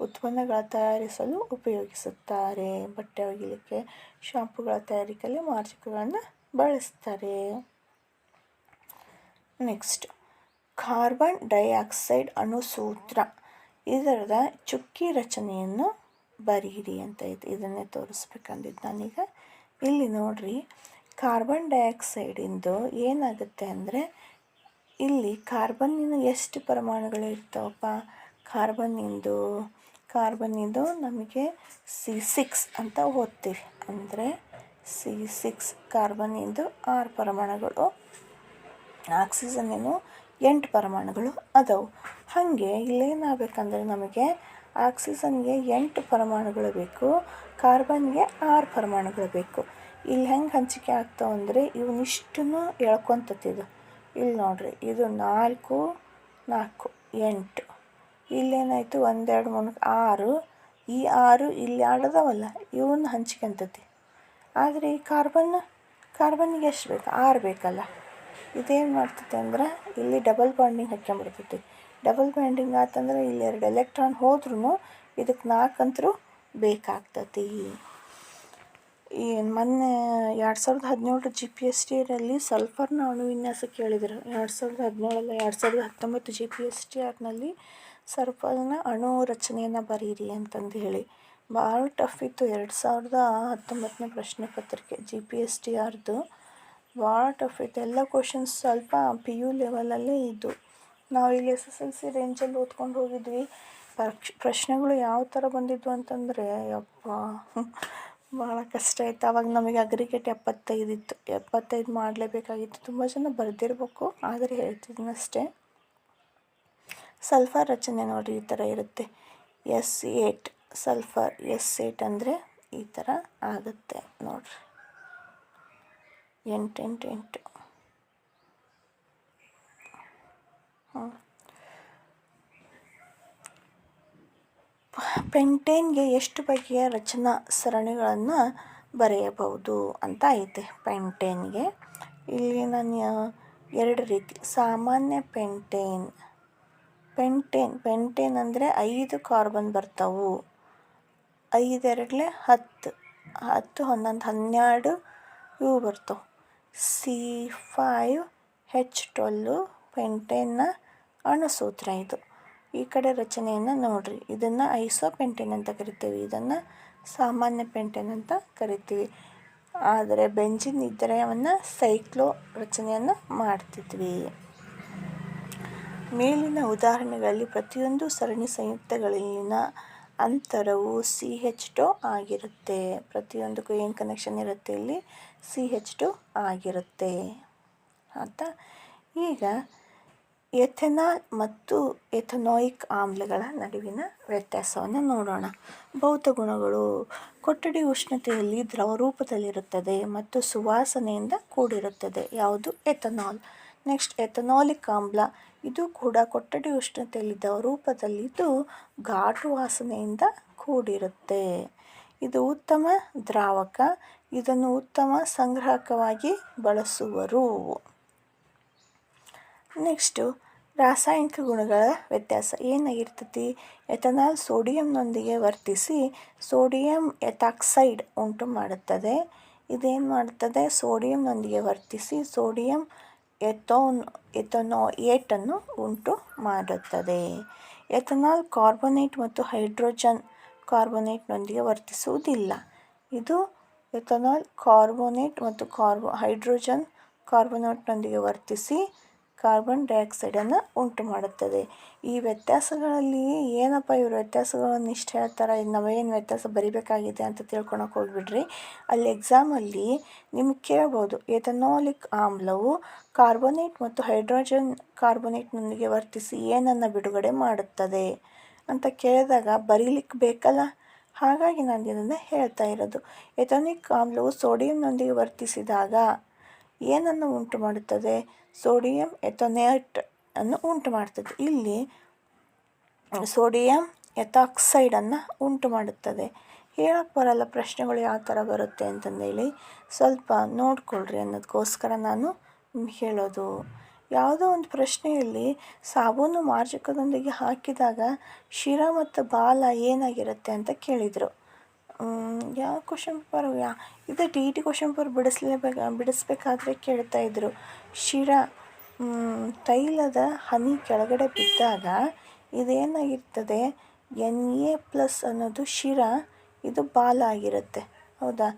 ಉತ್ಪನ್ನಗಳ ತಯಾರಿಸಲು ಉಪಯೋಗಿಸುತ್ತಾರೆ. ಬಟ್ಟೆ ಒಗಿಲಿಕ್ಕೆ ಶಾಂಪುಗಳ ತಯಾರಿಕೆಯಲ್ಲಿ ಮಾರ್ಜಕಗಳನ್ನು ಬಳಸ್ತಾರೆ. ನೆಕ್ಸ್ಟ್ ಕಾರ್ಬನ್ ಡೈಆಕ್ಸೈಡ್ ಅಣುಸೂತ್ರ. ಇದರದ ಚುಕ್ಕಿ ರಚನೆಯನ್ನು ಬರೀರಿ ಅಂತ ಐತೆ ಇದನ್ನೇ ತೋರಿಸ್ಬೇಕಂದಿದ್ದು ನಾನೀಗ. ಇಲ್ಲಿ ನೋಡಿರಿ ಕಾರ್ಬನ್ ಡೈಆಕ್ಸೈಡಿಂದು ಏನಾಗುತ್ತೆ ಅಂದರೆ, ಇಲ್ಲಿ ಕಾರ್ಬನ್ನಿನ ಎಷ್ಟು ಪರಮಾಣುಗಳು ಇರ್ತಾವಪ್ಪ? ಕಾರ್ಬನ್ನಿಂದು ಕಾರ್ಬನ್ನಿಂದು ನಮಗೆ ಸಿ ಸಿಕ್ಸ್ ಅಂತ ಓದ್ತೀವಿ. ಅಂದರೆ ಸಿ ಸಿಕ್ಸ್ ಕಾರ್ಬನ್ನಿಂದು ಆರು ಪರಮಾಣುಗಳು. ಆಕ್ಸಿಜನ್ನಿನ ಎಂಟು ಪರಮಾಣುಗಳು ಅದಾವು. ಹಾಗೆ ಇಲ್ಲೇನಾಗಬೇಕಂದ್ರೆ ನಮಗೆ ಆಕ್ಸಿಜನ್ಗೆ ಎಂಟು ಪರಮಾಣುಗಳು ಬೇಕು, ಕಾರ್ಬನ್ಗೆ ಆರು ಪರಮಾಣುಗಳು ಬೇಕು. ಇಲ್ಲಿ ಹೆಂಗೆ ಹಂಚಿಕೆ ಆಗ್ತಾವೆ ಅಂದರೆ ಇವನಿಷ್ಟನ್ನು ಎಳ್ಕೊತತಿದು ಇಲ್ಲಿ ನೋಡಿರಿ, ಇದು ನಾಲ್ಕು ನಾಲ್ಕು, ಎಂಟು. ಇಲ್ಲೇನಾಯಿತು? ಒಂದೆರಡು, ಮೂರು, ಆರು. ಈ ಆರು ಇಲ್ಲಿ ಆಡದವಲ್ಲ ಇವನ್ನ ಹಂಚ್ಕೊಂತತಿ ಆದರೆ ಈ ಕಾರ್ಬನ್, ಕಾರ್ಬನ್ಗೆ ಎಷ್ಟು ಬೇಕು? ಆರು ಬೇಕಲ್ಲ. ಇದೇನು ಮಾಡ್ತೈತೆ ಅಂದ್ರೆ ಇಲ್ಲಿ ಡಬಲ್ ಬಾಂಡಿಂಗ್ ಹಾಕ್ಕೊಂಬಿಡ್ತೈತಿ ಡಬಲ್ ಬಾಂಡಿಂಗ್ ಆತಂದ್ರೆ ಇಲ್ಲಿ ಎರಡು ಎಲೆಕ್ಟ್ರಾನ್ ಹೋದ್ರೂ ಇದಕ್ಕೆ ನಾಲ್ಕಂತರೂ ಬೇಕಾಗ್ತತಿ. ಈ ಮೊನ್ನೆ ಎರಡು ಸಾವಿರದ ಹದಿನೇಳು ಜಿ ಪಿ ಎಸ್ ಟಿಯರಲ್ಲಿ ಸಲ್ಫರ್ನ ಅಣು ವಿನ್ಯಾಸ ಕೇಳಿದರು. ಎರಡು ಸಾವಿರದ ಹದಿನೇಳಲ್ಲ, ಎರಡು ಸಾವಿರದ ಹತ್ತೊಂಬತ್ತು ಜಿ ಪಿ ಎಸ್ ಟಿ ಆರ್ನಲ್ಲಿ ಸಲ್ಫರ್ನ ಅಣು ರಚನೆಯನ್ನು ಬರೀರಿ ಅಂತಂದು ಹೇಳಿ. ಭಾಳ ಟಫ್ ಇತ್ತು. ಎರಡು ಸಾವಿರದ ಹತ್ತೊಂಬತ್ತನೇ ಪ್ರಶ್ನೆ ಪತ್ರಿಕೆ ಜಿ ಪಿ ಎಸ್ ಟಿ ಆರ್ದು. ಭಾಳ ಟಫ್ ಇತ್ತು ಎಲ್ಲ ಕ್ವಶನ್ಸ್ ಸ್ವಲ್ಪ ಪಿ ಯು ಲೆವೆಲಲ್ಲೇ ಇದ್ದು. ನಾವು ಇಲ್ಲಿ ಎಸ್ ಎಸ್ ಎಲ್ ಸಿ ರೇಂಜಲ್ಲಿ ಓದ್ಕೊಂಡು ಹೋಗಿದ್ವಿ. ಪಕ್ಷ ಪ್ರಶ್ನೆಗಳು ಯಾವ ಥರ ಬಂದಿದ್ವು ಅಂತಂದರೆ, ಯಪ್ಪ, ಭಾಳ ಕಷ್ಟ ಆಯಿತು. ಅವಾಗ ನಮಗೆ ಅಗ್ರಿಗೇಟ್ ಎಪ್ಪತ್ತೈದು ಇತ್ತು. ಎಪ್ಪತ್ತೈದು ಮಾಡಲೇಬೇಕಾಗಿತ್ತು. ತುಂಬ ಜನ ಬರೆದಿರ್ಬೇಕು, ಆದರೆ ಹೇಳ್ತಿದ್ದೀನಿ ಅಷ್ಟೇ. ಸಲ್ಫರ್ ರಚನೆ ನೋಡಿ, ಈ ಥರ ಇರುತ್ತೆ. S eight sulphur S eight ಅಂದರೆ ಈ ಥರ ಆಗುತ್ತೆ ನೋಡಿರಿ. ಎಂಟು ಎಂಟು. ಹಾಂ ಪೆಂಟೇನ್ಗೆ ಎಷ್ಟು ಬಗೆಯ ರಚನಾ ಸರಣಿಗಳನ್ನು ಬರೆಯಬಹುದು ಅಂತ ಐತೆ ಪೆಂಟೇನ್ಗೆ. ಇಲ್ಲಿ ನಾನು ಎರಡು ರೀತಿ, ಸಾಮಾನ್ಯ ಪೆಂಟೇನ್ ಪೆಂಟೇನ್ ಪೆಂಟೇನ್ ಅಂದರೆ ಐದು ಕಾರ್ಬನ್ ಬರ್ತಾವು. ಐದೆರಡಲೆ ಹತ್ತು ಹತ್ತು ಹನ್ನೊಂದು ಹನ್ನೆರಡು ಇವು ಬರ್ತಾವೆ. ಸಿ ಫೈವ್ ಹೆಚ್ ಟ್ವೆಲ್ಲು ಪೆಂಟೆನ್ನ ಅಣುಸೂತ್ರ ಇದು. ಈ ಕಡೆ ರಚನೆಯನ್ನು ನೋಡ್ರಿ. ಇದನ್ನು ಐಸೋ ಪೆಂಟೇನ್ ಅಂತ ಕರಿತೀವಿ. ಇದನ್ನು ಸಾಮಾನ್ಯ ಪೆಂಟೆನ್ ಅಂತ ಕರಿತೀವಿ. ಆದರೆ ಬೆಂಜಿನ್ ಇದ್ದರೆ ಅವನ್ನು ಸೈಕ್ಲೋ ರಚನೆಯನ್ನು ಮಾಡ್ತಿದ್ವಿ. ಮೇಲಿನ ಉದಾಹರಣೆಗಳಲ್ಲಿ ಪ್ರತಿಯೊಂದು ಸರಣಿ ಸಂಯುಕ್ತಗಳಲ್ಲಿನ ಅಂತರವು ಸಿ ಹೆಚ್ ಟು ಆಗಿರುತ್ತೆ. ಪ್ರತಿಯೊಂದಕ್ಕೂ ಏನು ಕನೆಕ್ಷನ್ ಇರುತ್ತೆ ಇಲ್ಲಿ? ಸಿ ಹೆಚ್ ಟು ಆಗಿರುತ್ತೆ. ಆಯಿತಾ? ಈಗ ಎಥೆನಾಲ್ ಮತ್ತು ಎಥನಾಯಿಕ್ ಆಮ್ಲಗಳ ನಡುವಿನ ವ್ಯತ್ಯಾಸವನ್ನು ನೋಡೋಣ. ಭೌತ ಗುಣಗಳು ಕೊಠಡಿ ಉಷ್ಣತೆಯಲ್ಲಿ ದ್ರವ ರೂಪದಲ್ಲಿರುತ್ತದೆ ಮತ್ತು ಸುವಾಸನೆಯಿಂದ ಕೂಡಿರುತ್ತದೆ. ಯಾವುದು? ಎಥನಾಲ್ ನೆಕ್ಸ್ಟ್ ಎಥನಾಲಿಕ್ ಆಮ್ಲ. ಇದು ಕೂಡ ಕೊಠಡಿ ಉಷ್ಣತೆಯಲ್ಲಿ ರೂಪದಲ್ಲಿದ್ದು ಘಾಟು ವಾಸನೆಯಿಂದ ಕೂಡಿರುತ್ತೆ. ಇದು ಉತ್ತಮ ದ್ರಾವಕ, ಇದನ್ನು ಉತ್ತಮ ಸಂಗ್ರಹಕವಾಗಿ ಬಳಸುವರು. ನೆಕ್ಸ್ಟು, ರಾಸಾಯನಿಕ ಗುಣಗಳ ವ್ಯತ್ಯಾಸ. ಏನಾಗಿರ್ತತಿ ಎಥನಾಲ್ ಸೋಡಿಯಂನೊಂದಿಗೆ ವರ್ತಿಸಿ ಸೋಡಿಯಂ ಎಥಾಕ್ಸೈಡ್ ಉಂಟು ಮಾಡುತ್ತದೆ ಇದೇನು ಮಾಡುತ್ತದೆ ಸೋಡಿಯಂನೊಂದಿಗೆ ವರ್ತಿಸಿ ಸೋಡಿಯಂ ಎಥೋನ್, ಎಥನೋಯೇಟನ್ನು ಉಂಟು ಮಾಡುತ್ತದೆ. ಎಥನಾಲ್ ಕಾರ್ಬೊನೇಟ್ ಮತ್ತು ಹೈಡ್ರೋಜನ್ ಕಾರ್ಬೊನೇಟ್ನೊಂದಿಗೆ ವರ್ತಿಸುವುದಿಲ್ಲ. ಇದು ಎಥನಾಲ್ ಕಾರ್ಬೋನೇಟ್ ಮತ್ತು ಕಾರ್ಬೋ, ಹೈಡ್ರೋಜನ್ ಕಾರ್ಬೋನೇಟ್ನೊಂದಿಗೆ ವರ್ತಿಸಿ ಕಾರ್ಬನ್ ಡೈಆಕ್ಸೈಡನ್ನು ಉಂಟು ಮಾಡುತ್ತದೆ. ಈ ವ್ಯತ್ಯಾಸಗಳಲ್ಲಿ ಏನಪ್ಪ ಇವರು ವ್ಯತ್ಯಾಸಗಳನ್ನು ಇಷ್ಟು ಹೇಳ್ತಾರೆ ನಾವೇನು ವ್ಯತ್ಯಾಸ ಬರಿಬೇಕಾಗಿದೆ ಅಂತ ತಿಳ್ಕೊಳಕ್ಕೆ ಹೋಗ್ಬಿಡ್ರಿ. ಅಲ್ಲಿ ಎಕ್ಸಾಮಲ್ಲಿ ನಿಮ್ಗೆ ಕೇಳ್ಬೋದು ಎಥನಾಲಿಕ್ ಆಮ್ಲವು ಕಾರ್ಬೋನೇಟ್ ಮತ್ತು ಹೈಡ್ರೋಜನ್ ಕಾರ್ಬೊನೇಟ್ನೊಂದಿಗೆ ವರ್ತಿಸಿ ಏನನ್ನು ಬಿಡುಗಡೆ ಮಾಡುತ್ತದೆ ಅಂತ ಕೇಳಿದಾಗ ಬರೀಲಿಕ್ಕೆ ಬೇಕಲ್ಲ? ಹಾಗಾಗಿ ನಾನು ಇದನ್ನು ಹೇಳ್ತಾ ಇರೋದು. ಎಥನಿಕ್ ಆಮ್ಲವು ಸೋಡಿಯಂನೊಂದಿಗೆ ವರ್ತಿಸಿದಾಗ ಏನನ್ನು ಉಂಟು ಮಾಡುತ್ತದೆ? ಸೋಡಿಯಂ ಎಥೊನೇಟ್ ಅನ್ನು ಉಂಟು ಮಾಡ್ತದೆ ಇಲ್ಲಿ ಸೋಡಿಯಂ ಎಥಾಕ್ಸೈಡನ್ನು ಉಂಟು ಮಾಡುತ್ತದೆ ಹೇಳಕ್ಕೆ ಬರಲ್ಲ ಪ್ರಶ್ನೆಗಳು ಯಾವ ಥರ ಬರುತ್ತೆ ಅಂತಂದೇಳಿ ಸ್ವಲ್ಪ ನೋಡಿಕೊಳ್ರಿ ಅನ್ನೋದಕ್ಕೋಸ್ಕರ ನಾನು ಹೇಳೋದು. ಯಾವುದೋ ಒಂದು ಪ್ರಶ್ನೆಯಲ್ಲಿ ಸಾಬೂನು ಮಾರ್ಜಕದೊಂದಿಗೆ ಹಾಕಿದಾಗ ಶಿರ ಮತ್ತು ಬಾಲ ಏನಾಗಿರುತ್ತೆ ಅಂತ ಕೇಳಿದರು. ಯಾವ ಕ್ವಶನ್ ಪೇಪರ್ ಯಾ? ಇದು T E T question paper ಬಿಡಿಸ್ಲೇಬೇಕು, ಬಿಡಿಸ್ಬೇಕಾದ್ರೆ ಕೇಳ್ತಾಯಿದ್ರು ಶಿರ ತೈಲದ ಹನಿ ಕೆಳಗಡೆ ಬಿದ್ದಾಗ ಇದೇನಾಗಿರ್ತದೆ? ಎನ್ ಎ ಪ್ಲಸ್ ಅನ್ನೋದು ಶಿರ, ಇದು ಬಾಲ ಆಗಿರುತ್ತೆ. ಹೌದಾ?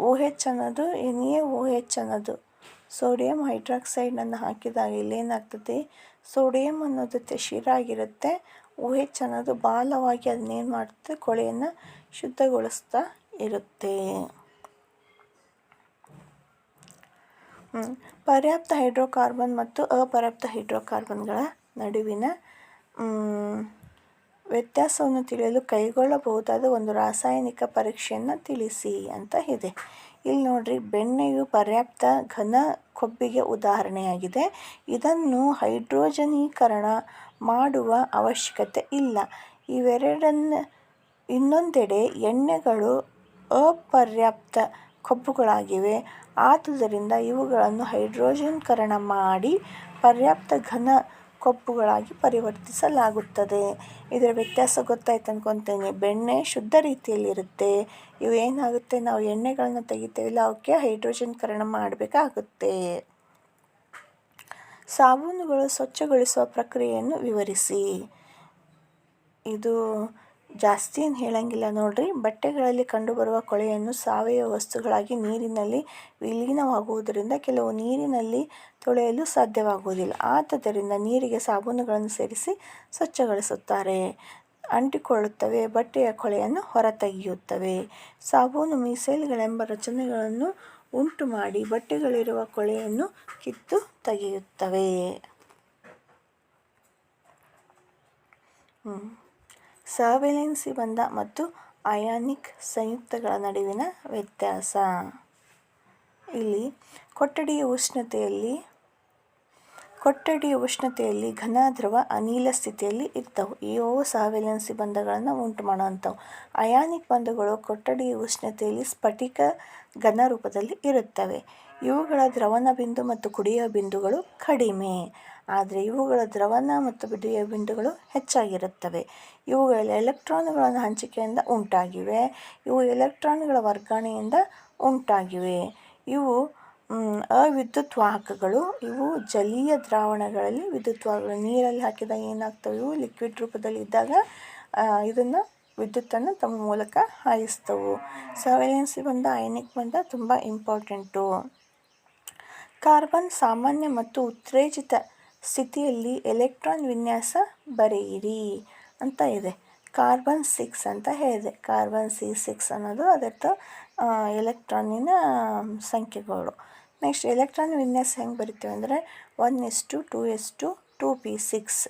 ಓ ಹೆಚ್ ಅನ್ನೋದು ಎನ್ ಎ ಓ ಹೆಚ್ ಅನ್ನೋದು. ಸೋಡಿಯಂ ಹೈಡ್ರಾಕ್ಸೈಡನ್ನು ಹಾಕಿದಾಗ ಇಲ್ಲೇನಾಗ್ತದೆ? ಸೋಡಿಯಂ ಅನ್ನೋದು ಶಿರ ಆಗಿರುತ್ತೆ. ಓ ಹೆಚ್ ಅನ್ನೋದು ಬಾಲವಾಗಿ ಅದನ್ನೇನು ಮಾಡ್ತದೆ? ಕೊಳೆಯನ್ನು ಶುದ್ಧಗೊಳಿಸ್ತಾ ಇರುತ್ತೆ. ಪರ್ಯಾಪ್ತ ಹೈಡ್ರೋಕಾರ್ಬನ್ ಮತ್ತು ಅಪರ್ಯಾಪ್ತ ಹೈಡ್ರೋಕಾರ್ಬನ್ಗಳ ನಡುವಿನ ವ್ಯತ್ಯಾಸವನ್ನು ತಿಳಿಯಲು ಕೈಗೊಳ್ಳಬಹುದಾದ ಒಂದು ರಾಸಾಯನಿಕ ಪರೀಕ್ಷೆಯನ್ನು ತಿಳಿಸಿ ಅಂತ ಇದೆ. ಇಲ್ಲಿ ನೋಡ್ರಿ, ಬೆಣ್ಣೆಯು ಪರ್ಯಾಪ್ತ ಘನ ಕೊಬ್ಬಿಗೆ ಉದಾಹರಣೆಯಾಗಿದೆ. ಇದನ್ನು ಹೈಡ್ರೋಜನೀಕರಣ ಮಾಡುವ ಅವಶ್ಯಕತೆ ಇಲ್ಲ. ಇವೆರಡನ್ನು ಇನ್ನೊಂದೆಡೆ ಎಣ್ಣೆಗಳು ಅಪರ್ಯಾಪ್ತ ಕೊಬ್ಬುಗಳಾಗಿವೆ. ಆದುದರಿಂದ ಇವುಗಳನ್ನು ಹೈಡ್ರೋಜನ್ಕರಣ ಮಾಡಿ ಪರ್ಯಾಪ್ತ ಘನ ಕೊಬ್ಬುಗಳಾಗಿ ಪರಿವರ್ತಿಸಲಾಗುತ್ತದೆ. ಇದರ ವ್ಯತ್ಯಾಸ ಗೊತ್ತಾಯ್ತು ಅನ್ಕೊತೇನೆ. ಬೆಣ್ಣೆ ಶುದ್ಧ ರೀತಿಯಲ್ಲಿರುತ್ತೆ. ಇವು ಏನಾಗುತ್ತೆ? ನಾವು ಎಣ್ಣೆಗಳನ್ನು ತೆಗಿತೇವಿಲ್ಲ ಅವಕ್ಕೆ ಹೈಡ್ರೋಜನೀಕರಣ ಮಾಡಬೇಕಾಗುತ್ತೆ. ಸಾಬೂನುಗಳು ಸ್ವಚ್ಛಗೊಳಿಸುವ ಪ್ರಕ್ರಿಯೆಯನ್ನು ವಿವರಿಸಿ. ಇದು ಜಾಸ್ತಿ ಏನು ಹೇಳಂಗಿಲ್ಲ ನೋಡಿರಿ. ಬಟ್ಟೆಗಳಲ್ಲಿ ಕಂಡುಬರುವ ಕೊಳೆಯನ್ನು ಸಾವಯವ ವಸ್ತುಗಳಾಗಿ ನೀರಿನಲ್ಲಿ ವಿಲೀನವಾಗುವುದರಿಂದ ಕೆಲವು ನೀರಿನಲ್ಲಿ ತೊಳೆಯಲು ಸಾಧ್ಯವಾಗುವುದಿಲ್ಲ. ಆದ್ದರಿಂದ ನೀರಿಗೆ ಸಾಬೂನುಗಳನ್ನು ಸೇರಿಸಿ ಸ್ವಚ್ಛಗೊಳಿಸುತ್ತಾರೆ. ಅಂಟಿಕೊಳ್ಳುತ್ತವೆ, ಬಟ್ಟೆಯ ಕೊಳೆಯನ್ನು ಹೊರತೆಗೆಯುತ್ತವೆ. ಸಾಬೂನು ಮೀಸೈಲ್ಗಳೆಂಬ ರಚನೆಗಳನ್ನು ಉಂಟು ಮಾಡಿ ಬಟ್ಟೆಗಳಿರುವ ಕೊಳೆಯನ್ನು ಕಿತ್ತು ತೆಗೆಯುತ್ತವೆ. ಸವೆಲೆನ್ಸಿ ಬಂಧ ಮತ್ತು ಅಯಾನಿಕ್ ಸಂಯುಕ್ತಗಳ ನಡುವಿನ ವ್ಯತ್ಯಾಸ. ಇಲ್ಲಿ ಕೊಠಡಿಯ ಉಷ್ಣತೆಯಲ್ಲಿ ಕೊಠಡಿಯ ಉಷ್ಣತೆಯಲ್ಲಿ ಘನ ದ್ರವ ಅನಿಲ ಸ್ಥಿತಿಯಲ್ಲಿ ಇರ್ತವೆ ಇವು ಸಾವೆಲೆನ್ಸಿ ಬಂಧಗಳನ್ನು ಉಂಟು ಮಾಡುವಂಥವು ಅಯಾನಿಕ್ ಬಂಧಗಳು ಕೊಠಡಿಯ ಉಷ್ಣತೆಯಲ್ಲಿ ಸ್ಫಟಿಕ ಘನ ರೂಪದಲ್ಲಿ ಇರುತ್ತವೆ. ಇವುಗಳ ದ್ರವಣ ಬಿಂದು ಮತ್ತು ಕುಡಿಯುವ ಬಿಂದುಗಳು ಕಡಿಮೆ. ಆದರೆ ಇವುಗಳ ದ್ರವಣ ಮತ್ತು ಬಿಡಿಯ ಬಿಂದುಗಳು ಹೆಚ್ಚಾಗಿರುತ್ತವೆ. ಇವುಗಳ ಎಲೆಕ್ಟ್ರಾನ್ಗಳನ್ನು ಹಂಚಿಕೆಯಿಂದ ಉಂಟಾಗಿವೆ. ಇವು ಎಲೆಕ್ಟ್ರಾನ್ಗಳ ವರ್ಗಾವಣೆಯಿಂದ ಉಂಟಾಗಿವೆ. ಇವು ಅವಿದ್ಯುತ್ ವಾಹಕಗಳು ಇವು ಜಲೀಯ ದ್ರಾವಣಗಳಲ್ಲಿ ವಿದ್ಯುತ್ ವಾಹಕಗಳು ನೀರಲ್ಲಿ ಹಾಕಿದಾಗ ಏನಾಗ್ತವೆ? ಇವು ಲಿಕ್ವಿಡ್ ರೂಪದಲ್ಲಿ ಇದ್ದಾಗ ಇದನ್ನು ವಿದ್ಯುತ್ತನ್ನು ತಮ್ಮ ಮೂಲಕ ಹಾಯಿಸ್ತವು. ಸವೆಲೆನ್ಸಿ ಬಂದ, ಅಯನಿಕ್ ಬಂದ ತುಂಬ ಇಂಪಾರ್ಟೆಂಟು. ಕಾರ್ಬನ್ ಸಾಮಾನ್ಯ ಮತ್ತು ಉತ್ತೇಜಿತ ಸ್ಥಿತಿಯಲ್ಲಿ ಎಲೆಕ್ಟ್ರಾನ್ ವಿನ್ಯಾಸ ಬರೆಯಿರಿ ಅಂತ ಇದೆ. ಕಾರ್ಬನ್ ಸಿಕ್ಸ್ ಅಂತ ಹೇಳಿದೆ. ಕಾರ್ಬನ್ ಸಿ ಸಿಕ್ಸ್ ಅನ್ನೋದು ಅದರದ್ದು ಎಲೆಕ್ಟ್ರಾನಿನ ಸಂಖ್ಯೆಗಳು. ನೆಕ್ಸ್ಟ್ ಎಲೆಕ್ಟ್ರಾನ್ ವಿನ್ಯಾಸ ಹೆಂಗೆ ಬರಿತೀವಿ ಅಂದರೆ one S two, two S two, two P six.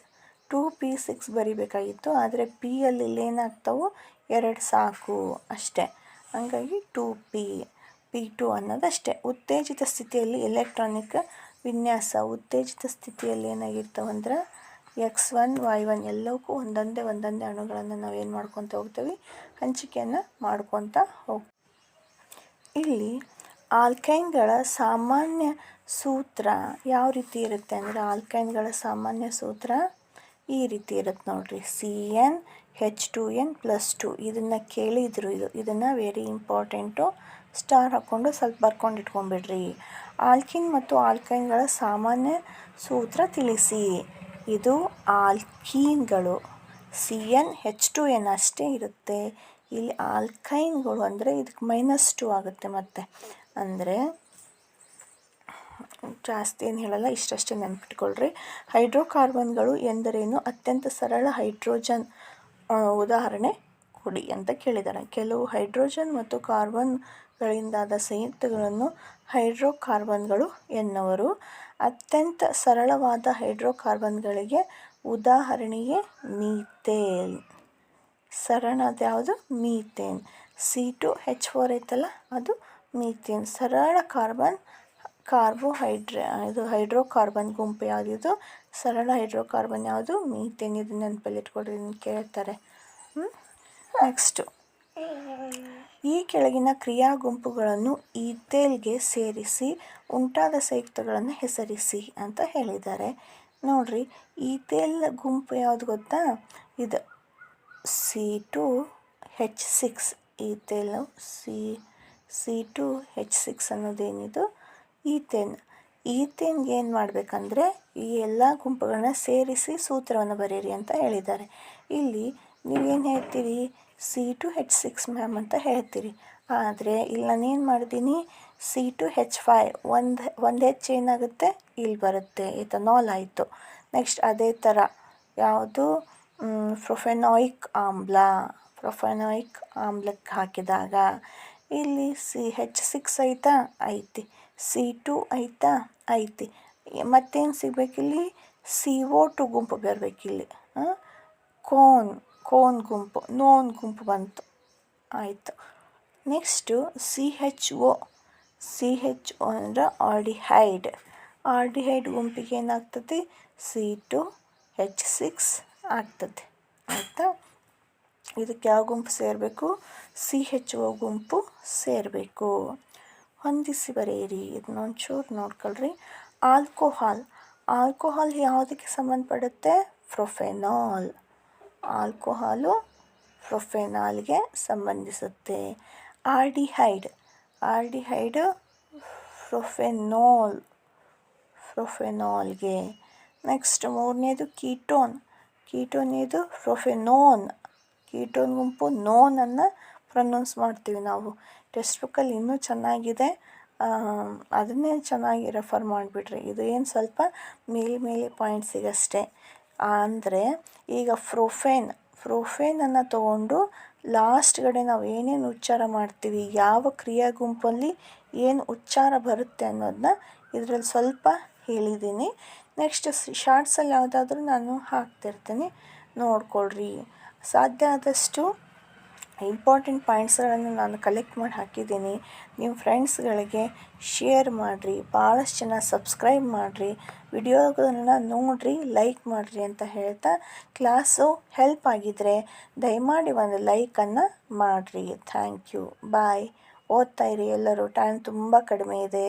Two P six ಬರಿಬೇಕಾಗಿತ್ತು, ಆದರೆ ಪಿ ಅಲ್ಲಿ ಏನಾಗ್ತವೆ ಎರಡು ಸಾಕು ಅಷ್ಟೇ. ಹಂಗಾಗಿ ಟೂ ಪಿ ಪಿ ಟು ಅನ್ನೋದಷ್ಟೇ. ಉತ್ತೇಜಿತ ಸ್ಥಿತಿಯಲ್ಲಿ ಎಲೆಕ್ಟ್ರಾನಿಕ್ ವಿನ್ಯಾಸ, ಉತ್ತೇಜಿತ ಸ್ಥಿತಿಯಲ್ಲಿ ಏನಾಗಿರ್ತಾವಂದ್ರೆ ಎಕ್ಸ್ ಒನ್ ವೈ ಒನ್ ಎಲ್ಲವಕ್ಕೂ ಒಂದೊಂದೇ ಒಂದೊಂದೇ ಅಣುಗಳನ್ನು ನಾವು ಏನು ಮಾಡ್ಕೊತ ಹೋಗ್ತೀವಿ? ಹಂಚಿಕೆಯನ್ನು ಮಾಡ್ಕೊತ ಹೋಗ್ ಇಲ್ಲಿ ಆಲ್ಕೈನ್ಗಳ ಸಾಮಾನ್ಯ ಸೂತ್ರ ಯಾವ ರೀತಿ ಇರುತ್ತೆ ಅಂದರೆ ಆಲ್ಕೈನ್ಗಳ ಸಾಮಾನ್ಯ ಸೂತ್ರ ಈ ರೀತಿ ಇರುತ್ತೆ ನೋಡಿರಿ. C N H two N plus two ಇದನ್ನು ಕೇಳಿದರು ಇದು. ಇದನ್ನು ವೆರಿ ಇಂಪಾರ್ಟೆಂಟು ಸ್ಟಾರ್ ಹಾಕ್ಕೊಂಡು ಸ್ವಲ್ಪ ಬರ್ಕೊಂಡು ಇಟ್ಕೊಂಡ್ಬಿಡ್ರಿ. ಆಲ್ಕಿನ್ ಮತ್ತು ಆಲ್ಕೈನ್ಗಳ ಸಾಮಾನ್ಯ ಸೂತ್ರ ತಿಳಿಸಿ. ಇದು ಆಲ್ಕೀನ್ಗಳು. C N H two N ಅಷ್ಟೇ ಇರುತ್ತೆ. ಇಲ್ಲಿ ಆಲ್ಕೈನ್ಗಳು ಅಂದರೆ ಇದಕ್ಕೆ ಮೈನಸ್ ಟು ಆಗುತ್ತೆ ಮತ್ತೆ. ಅಂದರೆ ಜಾಸ್ತಿ ಏನು ಹೇಳಲ್ಲ, ಇಷ್ಟಷ್ಟೇ ನೆನ್ಪಿಟ್ಕೊಳ್ರಿ. ಹೈಡ್ರೋಕಾರ್ಬನ್ಗಳು ಎಂದರೇನು? ಅತ್ಯಂತ ಸರಳ ಹೈಡ್ರೋಜನ್ ಉದಾಹರಣೆ ಕೊಡಿ ಅಂತ ಕೇಳಿದ್ದಾರೆ ಕೆಲವು ಹೈಡ್ರೋಜನ್ ಮತ್ತು ಕಾರ್ಬನ್ಗಳಿಂದಾದ ಸಂಯುಕ್ತಗಳನ್ನು ಹೈಡ್ರೋಕಾರ್ಬನ್ಗಳು ಎನ್ನುವರು. ಅತ್ಯಂತ ಸರಳವಾದ ಹೈಡ್ರೋಕಾರ್ಬನ್ಗಳಿಗೆ ಉದಾಹರಣೆಗೆ ಮೀಥೇನ್. ಸರಳದ ಯಾವುದು? Methane. C two H four ಐತಲ್ಲ, ಅದು ಮೀಥೇನ್. ಸರಳ ಕಾರ್ಬನ್, ಕಾರ್ಬೋಹೈಡ್ರೇ, ಇದು ಹೈಡ್ರೋಕಾರ್ಬನ್ ಗುಂಪು ಯಾವುದಿದು? ಸರಳ ಹೈಡ್ರೋಕಾರ್ಬನ್ ಯಾವುದು? ಮೀಥೇನ್. ಇದನ್ನ ನೆನಪಲ್ಲಿ ಇಟ್ಕೊಳ್ರಿ ಕೇಳ್ತಾರೆ. ನೆಕ್ಸ್ಟು ಈ ಕೆಳಗಿನ ಕ್ರಿಯಾ ಗುಂಪುಗಳನ್ನು ಈಥೇಲ್ಗೆ ಸೇರಿಸಿ, ಉಂಟಾದ ಸಂಯುಕ್ತಗಳನ್ನು ಹೆಸರಿಸಿ ಅಂತ ಹೇಳಿದ್ದಾರೆ. ನೋಡ್ರಿ, ಈಥೇಲ್ ಗುಂಪು ಯಾವುದು ಗೊತ್ತಾ? ಇದು C two H six ethyl C C two H six ಅನ್ನೋದೇನಿದು? Ethane. ಈಥೇನ್ಗೆ ಏನು ಮಾಡಬೇಕಂದ್ರೆ, ಈ ಎಲ್ಲ ಗುಂಪುಗಳನ್ನ ಸೇರಿಸಿ ಸೂತ್ರವನ್ನು ಬರೀರಿ ಅಂತ ಹೇಳಿದ್ದಾರೆ. ಇಲ್ಲಿ ನೀವೇನು ಹೇಳ್ತೀರಿ? C two H six ma'am ಅಂತ ಹೇಳ್ತೀರಿ. ಆದರೆ ಇಲ್ಲಿ ನಾನೇನು ಮಾಡಿದ್ದೀನಿ ಸಿ ಟು ಹೆಚ್ ಫೈವ್ ಒಂದು ಒಂದು ಹೆಚ್ ಏನಾಗುತ್ತೆ, ಇಲ್ಲಿ ಬರುತ್ತೆ. ಇಥನಾಲ್ ಆಯಿತು. ನೆಕ್ಸ್ಟ್ ಅದೇ ಥರ ಯಾವುದು ಪ್ರೊಫೆನಾಯಿಕ್ ಆಮ್ಲ ಪ್ರೊಫೆನಾಯಿಕ್ ಆಮ್ಲಕ್ಕೆ ಹಾಕಿದಾಗ ಇಲ್ಲಿ ಸಿ ಹೆಚ್ ಸಿಕ್ಸ್ ಐತಾ, ಐತಿ. ಸಿ ಟು ಐತಾ, ಐತಿ. ಮತ್ತೇನು ಸಿಗಬೇಕಿಲ್ಲಿ? ಸಿ ಓ ಟು ಗುಂಪು ಬರಬೇಕಿಲ್ಲಿ. ಕೋನ್. ಕೋನ್ ಗುಂಪು ನೋನ್ ಗುಂಪು ಬಂತು ಆಯಿತು. Next C H O, C H O ಅಂದ್ರೆ ಆರ್ಡಿಹೈಡ್. ಆರ್ಡಿಹೈಡ್ ಗುಂಪಿಗೆ ಏನಾಗ್ತದೆ? ಸಿ ಟು ಹೆಚ್ ಸಿಕ್ಸ್ ಆಗ್ತದೆ. ಆಯಿತಾ? ಇದಕ್ಕೆ ಯಾವ ಗುಂಪು ಸೇರಬೇಕು? ಸಿ ಹೆಚ್ ಒ ಗುಂಪು ಸೇರಬೇಕು. ಹೊಂದಿಸಿ ಬರೆಯಿರಿ. ಇದನ್ನೊಂಚೂರು ನೋಡ್ಕೊಳ್ರಿ. ಆಲ್ಕೋಹಾಲ್. ಆಲ್ಕೋಹಾಲ್ ಯಾವುದಕ್ಕೆ ಸಂಬಂಧಪಡುತ್ತೆ? ಪ್ರೊಫೆನಾಲ್. ಆಲ್ಕೋಹಾಲು ಪ್ರೊಫೆನಾಲ್ಗೆ ಸಂಬಂಧಿಸುತ್ತೆ. ಆರ್ಡಿಹೈಡ್. ಆರ್ಡಿಹೈಡ್ ಪ್ರೊಫೆನೋಲ್, ಪ್ರೊಫೆನಾಲ್ಗೆ. ನೆಕ್ಸ್ಟ್ ಮೂರನೇದು ಕೀಟೋನ್. ಕೀಟೋನ್ ಇದು ಪ್ರೊಫೆನೋನ್. ಕೀಟೋನ್ ಗುಂಪು ನೋನನ್ನು ಪ್ರೊನೌನ್ಸ್ ಮಾಡ್ತೀವಿ ನಾವು. ಟೆಕ್ಸ್ಟ್ ಬುಕ್ಕಲ್ಲಿ ಇನ್ನೂ ಚೆನ್ನಾಗಿದೆ. ಅದನ್ನೇ ಚೆನ್ನಾಗಿ ರೆಫರ್ ಮಾಡಿಬಿಟ್ರಿ ಇದು ಏನು ಸ್ವಲ್ಪ ಮೇಲೆ ಮೇಲೆ ಪಾಯಿಂಟ್ಸಿಗಷ್ಟೇ ಅಂದರೆ ಈಗ ಫ್ರೋಫೇನ್ ಫ್ರೊಫೇನನ್ನು ತಗೊಂಡು ಲಾಸ್ಟ್ ಕಡೆ ನಾವು ಏನೇನು ಉಚ್ಚಾರ ಮಾಡ್ತೀವಿ, ಯಾವ ಕ್ರಿಯಾ ಗುಂಪಲ್ಲಿ ಏನು ಉಚ್ಚಾರ ಬರುತ್ತೆ ಅನ್ನೋದನ್ನ ಇದರಲ್ಲಿ ಸ್ವಲ್ಪ ಹೇಳಿದ್ದೀನಿ ನೆಕ್ಸ್ಟ್ ಶಾರ್ಟ್ಸಲ್ಲಿ ಯಾವುದಾದ್ರೂ ನಾನು ಹಾಕ್ತಿರ್ತೀನಿ. ನೋಡ್ಕೊಳ್ರಿ. ಸಾಧ್ಯ ಆದಷ್ಟು ಇಂಪಾರ್ಟೆಂಟ್ ಪಾಯಿಂಟ್ಸ್ಗಳನ್ನು ನಾನು ಕಲೆಕ್ಟ್ ಮಾಡಿ ಹಾಕಿದ್ದೀನಿ. ನಿಮ್ಮ ಫ್ರೆಂಡ್ಸ್ಗಳಿಗೆ ಶೇರ್ ಮಾಡಿರಿ ಭಾಳಷ್ಟು ಜನ ಸಬ್ಸ್ಕ್ರೈಬ್ ಮಾಡಿರಿ, ವಿಡಿಯೋಗಳನ್ನ ನೋಡಿರಿ ಲೈಕ್ ಮಾಡಿರಿ ಅಂತ ಹೇಳ್ತಾ ಕ್ಲಾಸು ಹೆಲ್ಪ್ ಆಗಿದ್ದರೆ ದಯಮಾಡಿ ಒಂದು ಲೈಕನ್ನು ಮಾಡಿರಿ. ಥ್ಯಾಂಕ್ ಯು ಬಾಯ್ ಓದ್ತಾ ಇರಿ ಎಲ್ಲರೂ. ಟೈಮ್ ತುಂಬ ಕಡಿಮೆ ಇದೆ.